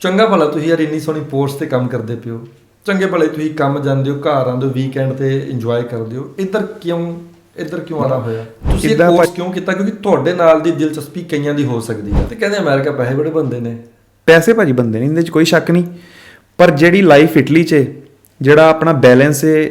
ਚੰਗਾ ਭਲਾ ਤੁਸੀਂ ਯਾਰ ਇੰਨੀ ਸੋਹਣੀ ਪੋਸਟ ਤੇ ਕੰਮ ਕਰਦੇ ਪਿਓ ਚੰਗੇ ਭਲੇ ਤੁਸੀਂ ਕੰਮ ਜਾਂਦੇ ਹੋ ਘਰ ਆਉਂਦੇ ਹੋ ਵੀਕਐਂਡ ਤੇ ਇੰਜੋਏ ਕਰਦੇ ਹੋ। ਇੱਧਰ ਕਿਉਂ ਇੱਧਰ ਕਿਉਂ ਆਣਾ ਹੋਇਆ? ਤੁਸੀਂ ਇਹ ਕੋਰਸ ਕਿਉਂ ਕੀਤਾ? ਕਿਉਂਕਿ ਤੁਹਾਡੇ ਨਾਲ ਦੀ ਦਿਲਚਸਪੀ ਕਈਆਂ ਦੀ ਹੋ ਸਕਦੀ ਹੈ। ਤੇ ਕਹਿੰਦੇ ਅਮਰੀਕਾ ਪੈਸੇ ਬੜੇ ਬੰਦੇ ਨੇ। ਪੈਸੇ ਭਾਜੀ ਬੰਦੇ ਨੇ ਇਹਦੇ 'ਚ ਕੋਈ ਸ਼ੱਕ ਨਹੀਂ। ਪਰ ਜਿਹੜੀ ਲਾਈਫ ਇਟਲੀ 'ਚ ਹੈ, ਜਿਹੜਾ ਆਪਣਾ ਬੈਲੈਂਸ ਹੈ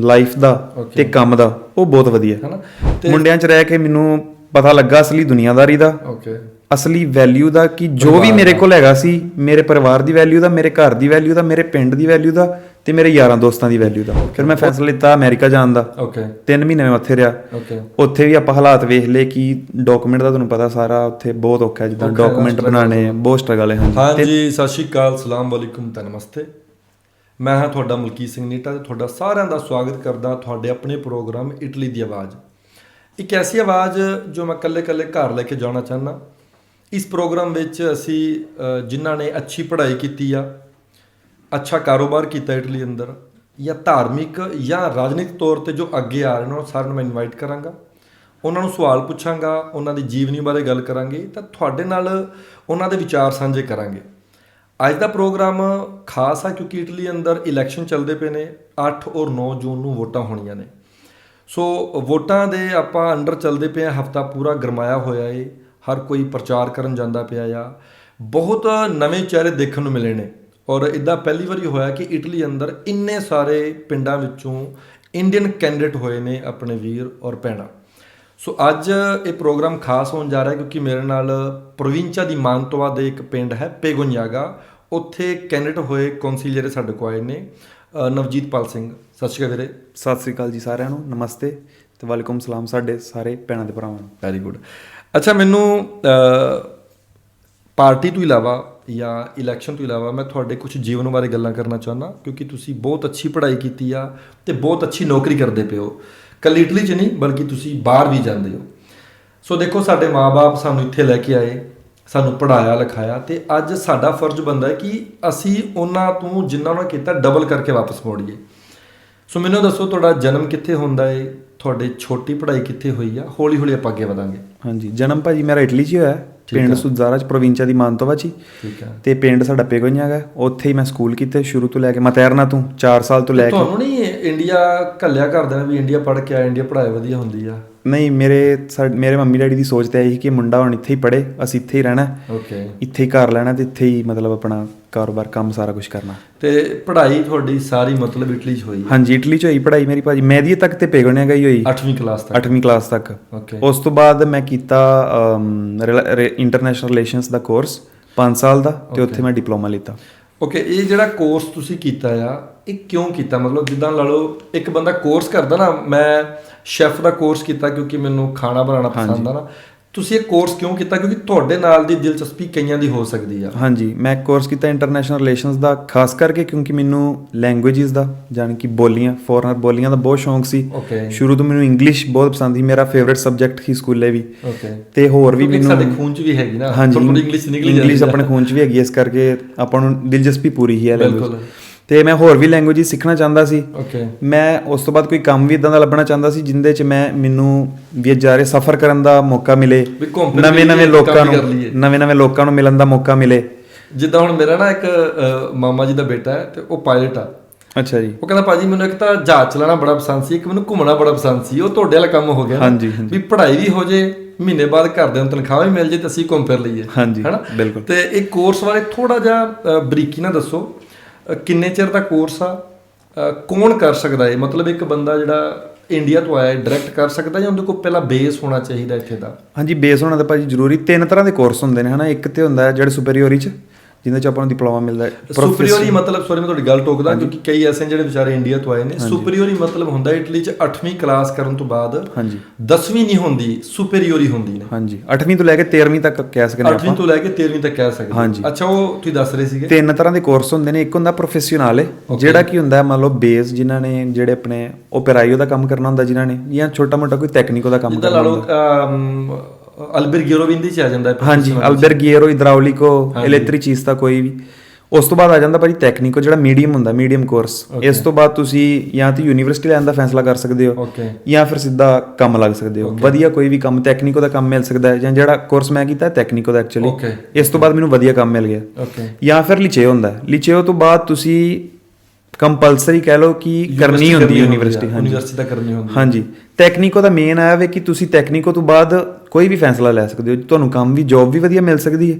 ਲਾਈਫ ਦਾ. ਤੇ ਕੰਮ ਦਾ ਉਹ ਬਹੁਤ ਵਧੀਆ। ਹਨਾ? ਮੁੰਡਿਆਂ 'ਚ ਰਹਿ ਕੇ ਮੈਨੂੰ ਪਤਾ ਲੱਗਾ ਅਸਲੀ ਦੁਨੀਆਦਾਰੀ ਦਾ। ਓਕੇ ਅਸਲੀ ਵੈਲਿਊ ਦਾ ਕਿ ਜੋ ਵੀ ਮੇਰੇ। ਕੋਲ ਹੈਗਾ ਸੀ ਮੇਰੇ ਪਰਿਵਾਰ ਦੀ ਵੈਲਿਊ ਦਾ ਮੇਰੇ ਘਰ ਦੀ ਵੈਲਿਊ ਦਾ ਮੇਰੇ ਪਿੰਡ ਦੀ ਵੈਲਿਊ ਦਾ ਤੇ ਮੇਰੇ ਯਾਰਾਂ ਦੋਸਤਾਂ ਦੀ ਵੈਲਿਊ ਦਾ। ਫਿਰ ਮੈਂ ਫੈਸਲਾ ਲਿੱਤਾ ਅਮਰੀਕਾ ਜਾਣ ਦਾ। ਓਕੇ। 3 ਮਹੀਨੇ ਮੈਂ ਉੱਥੇ ਰਿਹਾ। ਓਕੇ। ਉੱਥੇ ਵੀ ਆਪਾਂ ਹਾਲਾਤ ਵੇਖ ਲਏ ਕਿ ਡਾਕੂਮੈਂਟ ਦਾ ਤੁਹਾਨੂੰ ਪਤਾ ਸਾਰਾ ਉੱਥੇ ਬਹੁਤ ਔਖਾ ਹੈ ਜਿੱਦਾਂ ਡਾਕੂਮੈਂਟ ਬਣਾਉਣੇ ਬਹੁਤ ਸਟਰਗਲ ਹੈ ਹਾਂਜੀ। ਸਤਿ ਸ਼੍ਰੀ ਅਕਾਲ ਸਲਾਮ ਵਾਲੇਕੁਮ ਤੇ ਨਮਸਤੇ। ਮੈਂ ਹਾਂ ਤੁਹਾਡਾ ਮਲਕੀਤ ਸਿੰਘ ਨੀਟਾ ਤੇ ਤੁਹਾਡਾ ਸਾਰਿਆਂ ਦਾ ਸਵਾਗਤ ਕਰਦਾ ਤੁਹਾਡੇ ਆਪਣੇ ਪ੍ਰੋਗਰਾਮ ਇਟਲੀ ਦੀ ਆਵਾਜ਼। ਇੱਕ ਐਸੀ ਆਵਾਜ਼ ਜੋ ਮੈਂ ਕੱਲੇ-ਕੱਲੇ ਘਰ ਲੈ ਕੇ ਜਾਣਾ ਚਾਹੁੰਦਾ। ਇਸ ਪ੍ਰੋਗਰਾਮ ਵਿੱਚ ਅਸੀਂ ਜਿਨ੍ਹਾਂ ਨੇ ਅੱਛੀ ਪੜ੍ਹਾਈ ਕੀਤੀ ਆ, ਅੱਛਾ ਕਾਰੋਬਾਰ ਕੀਤਾ ਇਟਲੀ ਅੰਦਰ, ਜਾਂ ਧਾਰਮਿਕ ਜਾਂ ਰਾਜਨੀਤਿਕ ਤੌਰ ਤੇ ਜੋ ਅੱਗੇ ਆ ਰਹੇ ਨੇ, ਉਹਨਾਂ ਸਾਰਿਆਂ ਨੂੰ ਮੈਂ ਇਨਵਾਈਟ ਕਰਾਂਗਾ। ਉਹਨਾਂ ਨੂੰ ਸਵਾਲ ਪੁੱਛਾਂਗਾ, ਉਹਨਾਂ ਦੀ ਜੀਵਨੀ ਬਾਰੇ ਗੱਲ ਕਰਾਂਗੇ, ਤਾਂ ਤੁਹਾਡੇ ਨਾਲ ਉਹਨਾਂ ਦੇ ਵਿਚਾਰ ਸਾਂਝੇ ਕਰਾਂਗੇ। ਅੱਜ ਦਾ ਪ੍ਰੋਗਰਾਮ ਖਾਸ ਆ, ਕਿਉਂਕਿ ਇਟਲੀ ਅੰਦਰ ਇਲੈਕਸ਼ਨ ਚੱਲਦੇ ਪਏ ਨੇ 8 ਔਰ 9 ਜੂਨ ਨੂੰ ਵੋਟਾਂ ਹੋਣੀਆਂ ਨੇ। ਸੋ ਵੋਟਾਂ ਦੇ ਆਪਾਂ ਅੰਡਰ ਚੱਲਦੇ ਪਏ ਆ ਹਫਤਾ ਪੂਰਾ ਗਰਮਾਇਆ ਹੋਇਆ ਏ। ਹਰ ਕੋਈ ਪ੍ਰਚਾਰ ਕਰਨ ਜਾਂਦਾ ਪਿਆ ਆ। ਬਹੁਤ ਨਵੇਂ ਚਿਹਰੇ ਦੇਖਣ ਨੂੰ ਮਿਲੇ ਨੇ। ਔਰ ਇਦਾਂ ਪਹਿਲੀ ਵਾਰੀ ਹੋਇਆ ਕਿ ਇਟਲੀ ਅੰਦਰ ਇੰਨੇ ਸਾਰੇ ਪਿੰਡਾਂ ਵਿੱਚੋਂ ਇੰਡੀਅਨ ਕੈਂਡੀਡੇਟ ਹੋਏ ਨੇ ਆਪਣੇ ਵੀਰ ਔਰ ਭੈਣਾਂ। ਸੋ ਅੱਜ ਇਹ ਪ੍ਰੋਗਰਾਮ ਖਾਸ ਹੋਣ ਜਾ ਰਿਹਾ ਕਿਉਂਕਿ ਮੇਰੇ ਨਾਲ ਪ੍ਰੋਵਿੰਚਾ ਦੀ ਮਾਨਤੋਆ ਦੇ ਇੱਕ ਪਿੰਡ ਹੈ ਪੇਗੁਨਯਾਗਾ। ਉੱਥੇ ਕੈਂਡੀਡੇਟ ਹੋਏ ਕੌਂਸੀਲਰ ਸਾਡੇ ਕੋ ਆਏ ਨੇ ਨਵਜੀਤ ਪਾਲ ਸਿੰਘ। ਸਤਿ ਸ਼੍ਰੀ ਅਕਾਲ ਵੀਰੇ। ਸਤਿ ਸ੍ਰੀ ਅਕਾਲ ਜੀ ਸਾਰਿਆਂ ਨੂੰ। ਨਮਸਤੇ ਤੇ ਵਾਲੇਕੁਮ ਸਲਾਮ ਸਾਡੇ ਸਾਰੇ ਭੈਣਾਂ ਤੇ ਭਰਾਵਾਂ ਨੂੰ। ਵੈਰੀ ਗੁੱਡ ਅੱਛਾ, ਮੈਨੂੰ ਪਾਰਟੀ ਤੋਂ ਇਲਾਵਾ ਜਾਂ ਇਲੈਕਸ਼ਨ ਤੋਂ ਇਲਾਵਾ ਮੈਂ ਤੁਹਾਡੇ ਕੁਝ ਜੀਵਨ ਬਾਰੇ ਗੱਲਾਂ ਕਰਨਾ ਚਾਹੁੰਦਾ, ਕਿਉਂਕਿ ਤੁਸੀਂ ਬਹੁਤ ਅੱਛੀ ਪੜ੍ਹਾਈ ਕੀਤੀ ਆ ਤੇ ਬਹੁਤ ਅੱਛੀ ਨੌਕਰੀ ਕਰਦੇ ਪਏ ਹੋ। ਕੱਲੀ ਇਟਲੀ 'ਚ ਨਹੀਂ, ਬਲਕਿ ਤੁਸੀਂ ਬਾਹਰ ਵੀ ਜਾਂਦੇ ਹੋ। ਸੋ ਦੇਖੋ, ਸਾਡੇ ਮਾਪੇ ਸਾਨੂੰ ਇੱਥੇ ਲੈ ਕੇ ਆਏ, ਸਾਨੂੰ ਪੜਾਇਆ ਲਿਖਾਇਆ ਤੇ ਅੱਜ ਸਾਡਾ ਫਰਜ਼ ਬਣਦਾ ਹੈ ਕਿ ਅਸੀਂ ਉਹਨਾਂ ਤੋਂ ਜਿੰਨਾ ਉਹਨਾਂ ਕੀਤਾ ਡਬਲ ਕਰਕੇ ਵਾਪਸ ਮੋੜੀਏ। ਸੋ ਮੈਨੂੰ ਦੱਸੋ, ਤੁਹਾਡਾ ਜਨਮ ਕਿੱਥੇ ਹੁੰਦਾ ਏ? ਤੁਹਾਡੇ ਛੋਟੀ ਪੜ੍ਹਾਈ ਕਿੱਥੇ ਹੋਈ ਆ? ਹੌਲੀ ਹੌਲੀ ਆਪਾਂ ਅੱਗੇ ਵਧਾਂਗੇ। ਹਾਂਜੀ। ਜਨਮ ਭਾਜੀ ਮੇਰਾ ਇਟਲੀ 'ਚ ਹੋਇਆ। ਪਿੰਡ। ਸੁਜ਼ਾਰਾ 'ਚ ਪ੍ਰੋਵਿੰਚਾ ਦੀ ਮਾਨਤੋਵਾ 'ਚ। ਠੀਕ ਹੈ। ਤੇ ਪਿੰਡ ਸਾਡਾ ਪੇਗੋਈਆਂ ਹੈਗਾ। ਉੱਥੇ ਹੀ ਮੈਂ ਸਕੂਲ ਕੀਤੇ ਸ਼ੁਰੂ ਤੋਂ ਲੈ ਕੇ ਮਤੈਰਨਾ ਤੋਂ 4 ਸਾਲ ਤੋਂ ਲੈ ਕੇ। ਤੁਹਾਨੂੰ ਨਹੀਂ ਇੰਡੀਆ ਘੱਲਿਆ ਕਰਦੇ ਨੇ ਵੀ ਇੰਡੀਆ ਪੜ੍ਹ ਕੇ ਆ ਇੰਡੀਆ ਪੜ੍ਹਾਈ ਵਧੀਆ ਹੁੰਦੀ ਆ। ਨਹੀਂ ਮੇਰੇ ਮੇਰੇ ਮੰਮੀ ਡੈਡੀ ਦੀ ਸੋਚ ਤੇ ਆਈ ਕਿ ਮੁੰਡਾ ਹੁਣ ਇੱਥੇ ਹੀ ਪੜੇ ਅਸੀਂ ਇੱਥੇ ਹੀ ਰਹਿਣਾ। ਓਕੇ। ਇੱਥੇ ਹੀ ਘਰ ਲੈਣਾ ਤੇ ਇੱਥੇ ਹੀ ਮਤਲਬ ਆਪਣਾ ਕਾਰੋਬਾਰ ਕੰਮ ਸਾਰਾ ਕੁਝ ਕਰਨਾ। ਤੇ ਪੜ੍ਹਾਈ ਤੁਹਾਡੀ ਸਾਰੀ ਮਤਲਬ ਇਟਲੀ 'ਚ ਹੋਈ ਹਾਂਜੀ ਇਟਲੀ 'ਚ ਹੋਈ ਪੜ੍ਹਾਈ ਮੇਰੀ ਭਾਜੀ। ਮੈਦੀ ਤੱਕ ਤੇ ਪੇਗੋਈਆਂ ਗਈ ਹੋਈ। 8ਵੀਂ ਕਲਾਸ ਤੱਕ? 8ਵੀਂ ਕਲਾਸ ਤੱਕ। ਓਕੇ। ਉਸ ਤੋਂ ਬਾਅਦ ਮੈਂ ਕੀਤਾ ਇੰਟਰਨੈਸ਼ਨਲ ਰਿਲੇਸ਼ਨਸ ਦਾ ਕੋਰਸ 5 ਸਾਲ ਦਾ ਤੇ ਉੱਥੇ ਮੈਂ ਡਿਪਲੋਮਾ ਲਿੱਤਾ। ਓਕੇ ਇਹ ਜਿਹੜਾ ਕੋਰਸ ਤੁਸੀਂ ਕੀਤਾ ਆ ਇਹ ਕਿਉਂ ਕੀਤਾ? ਮਤਲਬ ਜਿੱਦਾਂ ਲਾ ਲਓ ਇੱਕ ਬੰਦਾ ਕੋਰਸ ਕਰਦਾ ਨਾ ਮੈਂ ਸ਼ੈਫ ਦਾ ਕੋਰਸ ਕੀਤਾ ਕਿਉਂਕਿ ਮੈਨੂੰ ਖਾਣਾ ਬਣਾਉਣਾ ਪਸੰਦ ਆ ਨਾ। ਤੁਸੀਂ ਇਹ ਕੋਰਸ ਕਿਉਂ ਕੀਤਾ? ਕਿਉਂਕਿ ਤੁਹਾਡੇ ਨਾਲ ਦੀ ਦਿਲਚਸਪੀ ਕਈਆਂ ਦੀ ਹੋ ਸਕਦੀ ਆ। ਹਾਂਜੀ ਮੈਂ ਕੋਰਸ ਕੀਤਾ ਇੰਟਰਨੈਸ਼ਨਲ ਰਿਲੇਸ਼ਨਸ ਦਾ ਖਾਸ ਕਰਕੇ ਕਿਉਂਕਿ ਮੈਨੂੰ ਲੈਂਗੁਏਜਸ ਦਾ ਜਾਣੀ ਕਿ ਬੋਲੀਆਂ ਫੋਰਨਰ ਬੋਲੀਆਂ ਦਾ ਬਹੁਤ ਸ਼ੌਂਕ ਸੀ। ਸ਼ੁਰੂ ਤੋਂ ਮੈਨੂੰ ਇੰਗਲਿਸ਼ ਬਹੁਤ ਪਸੰਦ ਸੀ ਮੇਰਾ ਫੇਵਰਿਟ ਸਬਜੈਕਟ ਸੀ ਸਕੂਲੇ ਵੀ। ਓਕੇ ਤੇ ਹੋਰ ਵੀ ਮੈਨੂੰ ਸਾਡੇ ਖੂਨ 'ਚ ਵੀ ਹੈਗੀ ਨਾ ਥੋੜੀ ਇੰਗਲਿਸ਼ ਨਿਕਲੀ ਇੰਗਲਿਸ਼ ਜਾਂਦੀ ਆ। ਆਪਣੇ ਖੂਨ 'ਚ ਵੀ ਹੈਗੀ ਇਸ ਕਰਕੇ ਆਪਾਂ ਨੂੰ ਦਿਲਚਸਪੀ ਪੂਰੀ ਹੀ ਹੈ ਬਿਲਕੁਲ। ਲੈਂਗੁਏਜ ਤੇ ਮੈਂ ਹੋਰ ਵੀ ਲੈਂਗੁਏਜ ਸਿੱਖਣਾ ਚਾਹੁੰਦਾ ਸੀ। ਓਕੇ ਮੈਂ ਉਸ ਤੋਂ ਬਾਅਦ ਕੋਈ ਕੰਮ ਵੀ ਇਦਾਂ ਦਾ ਲੱਭਣਾ ਚਾਹੁੰਦਾ ਸੀ ਜਿੰਦੇ 'ਚ ਮੈਂ ਮੈਨੂੰ ਵਿਚਾਰੇ ਸਫ਼ਰ ਕਰਨ ਦਾ ਮੌਕਾ ਮਿਲੇ। ਵੀ ਘੁੰਮ ਫਿਰ ਨਵੇਂ ਨਵੇਂ ਲਈਏ, ਲੋਕਾਂ ਨੂੰ ਕਰ ਲਈਏ। ਨਵੇਂ ਨਵੇਂ ਲੋਕਾਂ ਨੂੰ ਮਿਲਣ ਦਾ ਮੌਕਾ ਮਿਲੇ। ਜਿੱਦਾਂ ਹੁਣ ਮੇਰਾ ਨਾ ਇੱਕ ਮਾਮਾ ਜੀ ਦਾ ਬੇਟਾ ਹੈ ਤੇ ਉਹ ਪਾਇਲਟ ਆ। ਅੱਛਾ ਜੀ। ਉਹ ਕਹਿੰਦਾ ਭਾਜੀ ਮੈਨੂੰ ਇੱਕ ਤਾਂ ਜਹਾਜ਼ ਚਲਾਉਣਾ ਬੜਾ ਪਸੰਦ ਸੀ ਇੱਕ ਮੈਨੂੰ ਘੁੰਮਣਾ ਬੜਾ ਪਸੰਦ ਸੀ। ਉਹ ਤੁਹਾਡੇ ਵਾਲਾ ਕੰਮ ਹੋ ਗਿਆ। ਵੀ ਪੜ੍ਹਾਈ ਵੀ ਹੋ ਜੇ ਮਹੀਨੇ ਬਾਅਦ ਘਰਦਿਆਂ ਨੂੰ ਤਨਖਾਹ ਵੀ ਮਿਲ ਜੇ ਤੇ ਅਸੀਂ ਘੁੰਮ ਫਿਰ ਲਈਏ। ਹੈਨਾ? ਬਿਲਕੁਲ। ਤੇ ਇਹ ਕੋਰਸ ਬਾਰੇ ਥੋੜਾ ਜਿਹਾ ਬਰੀਕੀ ਨਾਲ ਦੱਸੋ। ਕਿੰਨੇ ਚਿਰ ਦਾ ਕੋਰਸ ਆ? ਕੌਣ ਕਰ ਸਕਦਾ ਹੈ ਮਤਲਬ ਇੱਕ ਬੰਦਾ ਜਿਹੜਾ ਇੰਡੀਆ ਤੋਂ ਆਇਆ ਡਾਇਰੈਕਟ ਕਰ ਸਕਦਾ ਜਾਂ ਉਹਦੇ ਕੋਲ ਪਹਿਲਾਂ ਬੇਸ ਹੋਣਾ ਚਾਹੀਦਾ ਇੱਥੇ ਦਾ? ਹਾਂਜੀ ਬੇਸ ਹੋਣਾ ਤਾਂ ਭਾਜੀ ਜ਼ਰੂਰੀ। ਤਿੰਨ ਤਰ੍ਹਾਂ ਦੇ ਕੋਰਸ ਹੁੰਦੇ ਨੇ, ਹਨਾ? ਇੱਕ ਤੇ ਹੁੰਦਾ ਜਿਹੜੇ ਸੁਪਰੀਓਰੀ 'ਚ ਜਿੰਦੇ 'ਚ ਆਪਾਂ ਨੂੰ ਡਿਪਲੋਮਾ ਮਿਲਦਾ ਹੈ ਸੁਪਰੀਓਰੀ ਮਤਲਬ ਸੌਰੀ ਮੈਂ ਤੁਹਾਡੀ ਗੱਲ ਟੋਕਦਾ ਕਿਉਂਕਿ ਕਈ ਐਸੇ ਜਿਹੜੇ ਵਿਚਾਰੇ ਇੰਡੀਆ ਤੋਂ ਆਏ ਨੇ ਸੁਪਰੀਓਰੀ ਮਤਲਬ ਹੁੰਦਾ ਇਟਲੀ 'ਚ 8ਵੀਂ ਕਲਾਸ ਕਰਨ ਤੋਂ ਬਾਅਦ ਹਾਂਜੀ। 10ਵੀਂ ਨਹੀਂ ਹੁੰਦੀ ਸੁਪਰੀਓਰੀ ਹੁੰਦੀ ਨੇ। ਹਾਂਜੀ। 8ਵੀਂ ਤੋਂ ਲੈ ਕੇ 13ਵੀਂ ਤੱਕ ਕਹਿ ਸਕਦੇ ਹਾਂ 8ਵੀਂ ਤੋਂ ਲੈ ਕੇ 13ਵੀਂ ਤੱਕ ਕਹਿ ਸਕਦੇ। ਹਾਂਜੀ। ਅੱਛਾ ਉਹ ਤੁਸੀਂ ਦੱਸ ਰਹੇ ਸੀਗੇ। ਤਿੰਨ ਤਰ੍ਹਾਂ ਦੇ ਕੋਰਸ ਹੁੰਦੇ ਨੇ। ਇੱਕ ਹੁੰਦਾ ਪ੍ਰੋਫੈਸ਼ਨਲ ਜਿਹੜਾ ਕੀ ਹੁੰਦਾ ਹੈ ਮੰਨ ਲਓ ਬੇਸ ਜਿਨ੍ਹਾਂ ਨੇ ਜਿਹੜੇ ਆਪਣੇ ਓਪੇਰਾਈਓ ਦਾ ਕੰਮ ਕਰਨਾ ਹੁੰਦਾ ਜਿਨ੍ਹਾਂ ਨੇ ਜਾਂ ਛੋਟਾ ਮੋਟਾ ਕੋਈ ਟੈਕਨੀਕੋ ਦਾ ਕੰਮ ਜਿੱਦਾਂ ਕਰਨਾ ਲਾ ਲਓ ਅਲਬਰਗੀਰੋ ਵੀ ਇੰਦੀ ਚ ਆ ਜਾਂਦਾ ਹੈ ਹਾਂਜੀ ਅਲਬਰਗੀਏਰੋ ਇਦਰਾਉਲਿਕੋ ਇਲੈਕਟ੍ਰਿਕ ਚੀਜ਼ ਦਾ ਕੋਈ ਵੀ। ਉਸ ਤੋਂ ਬਾਅਦ ਆ ਜਾਂਦਾ ਭਾਜੀ ਟੈਕਨੀਕੋ ਜਿਹੜਾ ਮੀਡੀਅਮ ਹੁੰਦਾ ਮੀਡੀਅਮ ਕੋਰਸ. ਇਸ ਤੋਂ ਬਾਅਦ ਤੁਸੀਂ ਜਾਂ ਤਾਂ ਯੂਨੀਵਰਸਿਟੀ ਲੈਣ ਦਾ ਫੈਸਲਾ ਕਰ ਸਕਦੇ ਹੋ ਜਾਂ ਫਿਰ ਸਿੱਧਾ ਕੰਮ ਲੱਗ ਸਕਦੇ ਹੋ। ਵਧੀਆ ਕੋਈ ਵੀ ਕੰਮ ਟੈਕਨੀਕੋ ਦਾ ਕੰਮ ਮਿਲ ਸਕਦਾ ਹੈ ਜਾਂ ਜਿਹੜਾ ਕੋਰਸ ਮੈਂ ਕੀਤਾ ਟੈਕਨੀਕੋ ਦਾ ਐਕਚੁਅਲੀ. ਇਸ ਤੋਂ ਬਾਅਦ ਮੈਨੂੰ ਵਧੀਆ ਕੰਮ ਮਿਲ ਗਿਆ। ਜਾਂ ਫਿਰ ਲਿਚੇ ਹੁੰਦਾ ਹੈ। ਲਿਚੇਓ ਤੋਂ ਬਾਅਦ ਤੁਸੀਂ ਕੰਪਲਸਰੀ ਕਹਿ ਲਓ ਕਿ ਕਰਨੀ ਹੁੰਦੀ ਹੈ ਯੂਨੀਵਰਸਿਟੀ ਹਾਂਜੀ। ਯੂਨੀਵਰਸਿਟੀ ਦਾ ਕਰਨੀ ਹੁੰਦੀ। ਹਾਂਜੀ। ਟੈਕਨੀਕੋ ਦਾ ਮੇਨ ਆਇਆ ਵੇ ਕਿ ਤੁਸੀਂ ਟੈਕਨੀਕੋ ਤੋਂ ਬਾਅਦ ਕੋਈ ਵੀ ਫੈਸਲਾ ਲੈ ਸਕਦੇ ਹੋ। ਤੁਹਾਨੂੰ ਕੰਮ ਵੀ ਜੌਬ ਵੀ ਵਧੀਆ ਮਿਲ ਸਕਦੀ ਹੈ।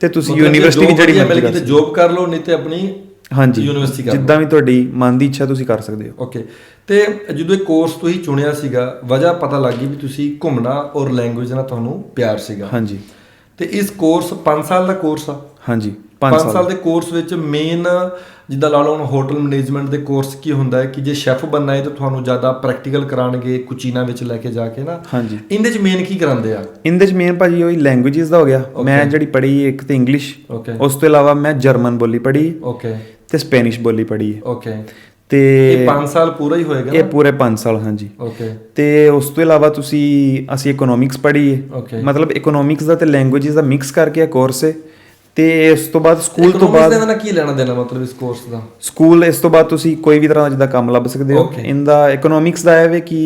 ਤੇ ਤੁਸੀਂ ਯੂਨੀਵਰਸਿਟੀ ਵੀ ਜਿਹੜੀ ਮਿਲ ਗਈ ਤੇ ਜੋਬ ਕਰ ਲਓ ਨਹੀਂ ਤੇ ਆਪਣੀ ਹਾਂਜੀ। ਯੂਨੀਵਰਸਿਟੀ ਕਰ ਜਿੱਦਾਂ ਵੀ ਤੁਹਾਡੀ ਮਨ ਦੀ ਇੱਛਾ ਤੁਸੀਂ ਕਰ ਸਕਦੇ ਹੋ। ਓਕੇ ਤੇ ਜਦੋਂ ਇਹ ਕੋਰਸ ਤੁਸੀਂ ਚੁਣਿਆ ਸੀਗਾ ਵਜ੍ਹਾ ਪਤਾ ਲੱਗ ਵੀ ਤੁਸੀਂ ਘੁੰਮਣਾ ਔਰ ਲੈਂਗੁਏਜ ਨਾਲ ਤੁਹਾਨੂੰ ਪਿਆਰ ਸੀਗਾ। ਹਾਂਜੀ। ਤੇ ਇਸ ਕੋਰਸ 5 ਸਾਲ ਦਾ ਕੋਰਸ ਆ। ਹਾਂਜੀ 5 5 ਸਾਲ ਦੇ ਕੋਰਸ ਵਿੱਚ ਮੇਨ ਜਿੱਦਾਂ ਲਾ ਲਓ ਹੁਣ ਹੋਟਲ ਮੈਨੇਜਮੈਂਟ ਦੇ ਕੋਰਸ ਕੀ ਹੁੰਦਾ ਹੈ ਕਿ ਜੇ ਸ਼ੈਫ ਬਣਨਾ ਹੈ ਤਾਂ ਤੁਹਾਨੂੰ ਜ਼ਿਆਦਾ ਪ੍ਰੈਕਟੀਕਲ ਕਰਾਣਗੇ ਕੁਚੀਨਾ ਵਿੱਚ ਲੈ ਕੇ ਜਾ ਕੇ ਨਾ। ਹਾਂਜੀ। ਇਹਦੇ ਚ ਮੇਨ ਕੀ ਕਰਾਉਂਦੇ ਆ? ਇਹਦੇ ਚ ਮੇਨ ਭਾਜੀ ਉਹੀ ਲੈਂਗੁਏਜਸ ਦਾ ਹੋ ਗਿਆ। ਮੈਂ ਜਿਹੜੀ ਪੜ੍ਹੀ ਇੱਕ ਤੇ ਇੰਗਲਿਸ਼ ਉਸ ਤੋਂ ਇਲਾਵਾ ਮੈਂ ਜਰਮਨ ਬੋਲੀ ਪੜ੍ਹੀ। ਓਕੇ ਤੇ ਸਪੈਨਿਸ਼ ਬੋਲੀ ਪੜ੍ਹੀ ਓਕੇ ਤੇ ਇਹ 5 ਸਾਲ ਪੂਰਾ ਹੀ ਹੋਏਗਾ ਇਹ ਪੂਰੇ 5 ਸਾਲ ਹਾਂਜੀ। ਓਕੇ ਤੇ ਉਸ ਤੋਂ ਇਲਾਵਾ ਤੁਸੀਂ ਅਸੀਂ ਇਕਨੋਮਿਕਸ ਪੜ੍ਹੀ ਹੈ. ਮਤਲਬ ਇਕਨੋਮਿਕਸ ਦਾ ਤੇ ਲੈਂਗੁਏਜਸ ਦਾ ਮਿਕਸ ਕਰਕੇ ਇਹ ਕੋਰਸ ਹੈ ਤੇ ਇਸ ਤੋਂ ਬਾਅਦ ਸਕੂਲ ਤੋਂ ਬਾਅਦ ਦਾ ਇਹਦਾ ਕੀ ਲੈਣਾ ਦੇਣਾ ਮਤਲਬ ਇਸ ਕੋਰਸ ਦਾ? ਸਕੂਲ ਇਸ ਤੋਂ ਬਾਅਦ ਤੁਸੀਂ ਕੋਈ ਵੀ ਤਰ੍ਹਾਂ ਦਾ ਜਿੱਦਾਂ ਕੰਮ ਲੱਭ ਸਕਦੇ ਹੋ. ਇਹਦਾ ਇਕਨੋਮਿਕਸ ਦਾ ਇਹ ਵੇ ਕਿ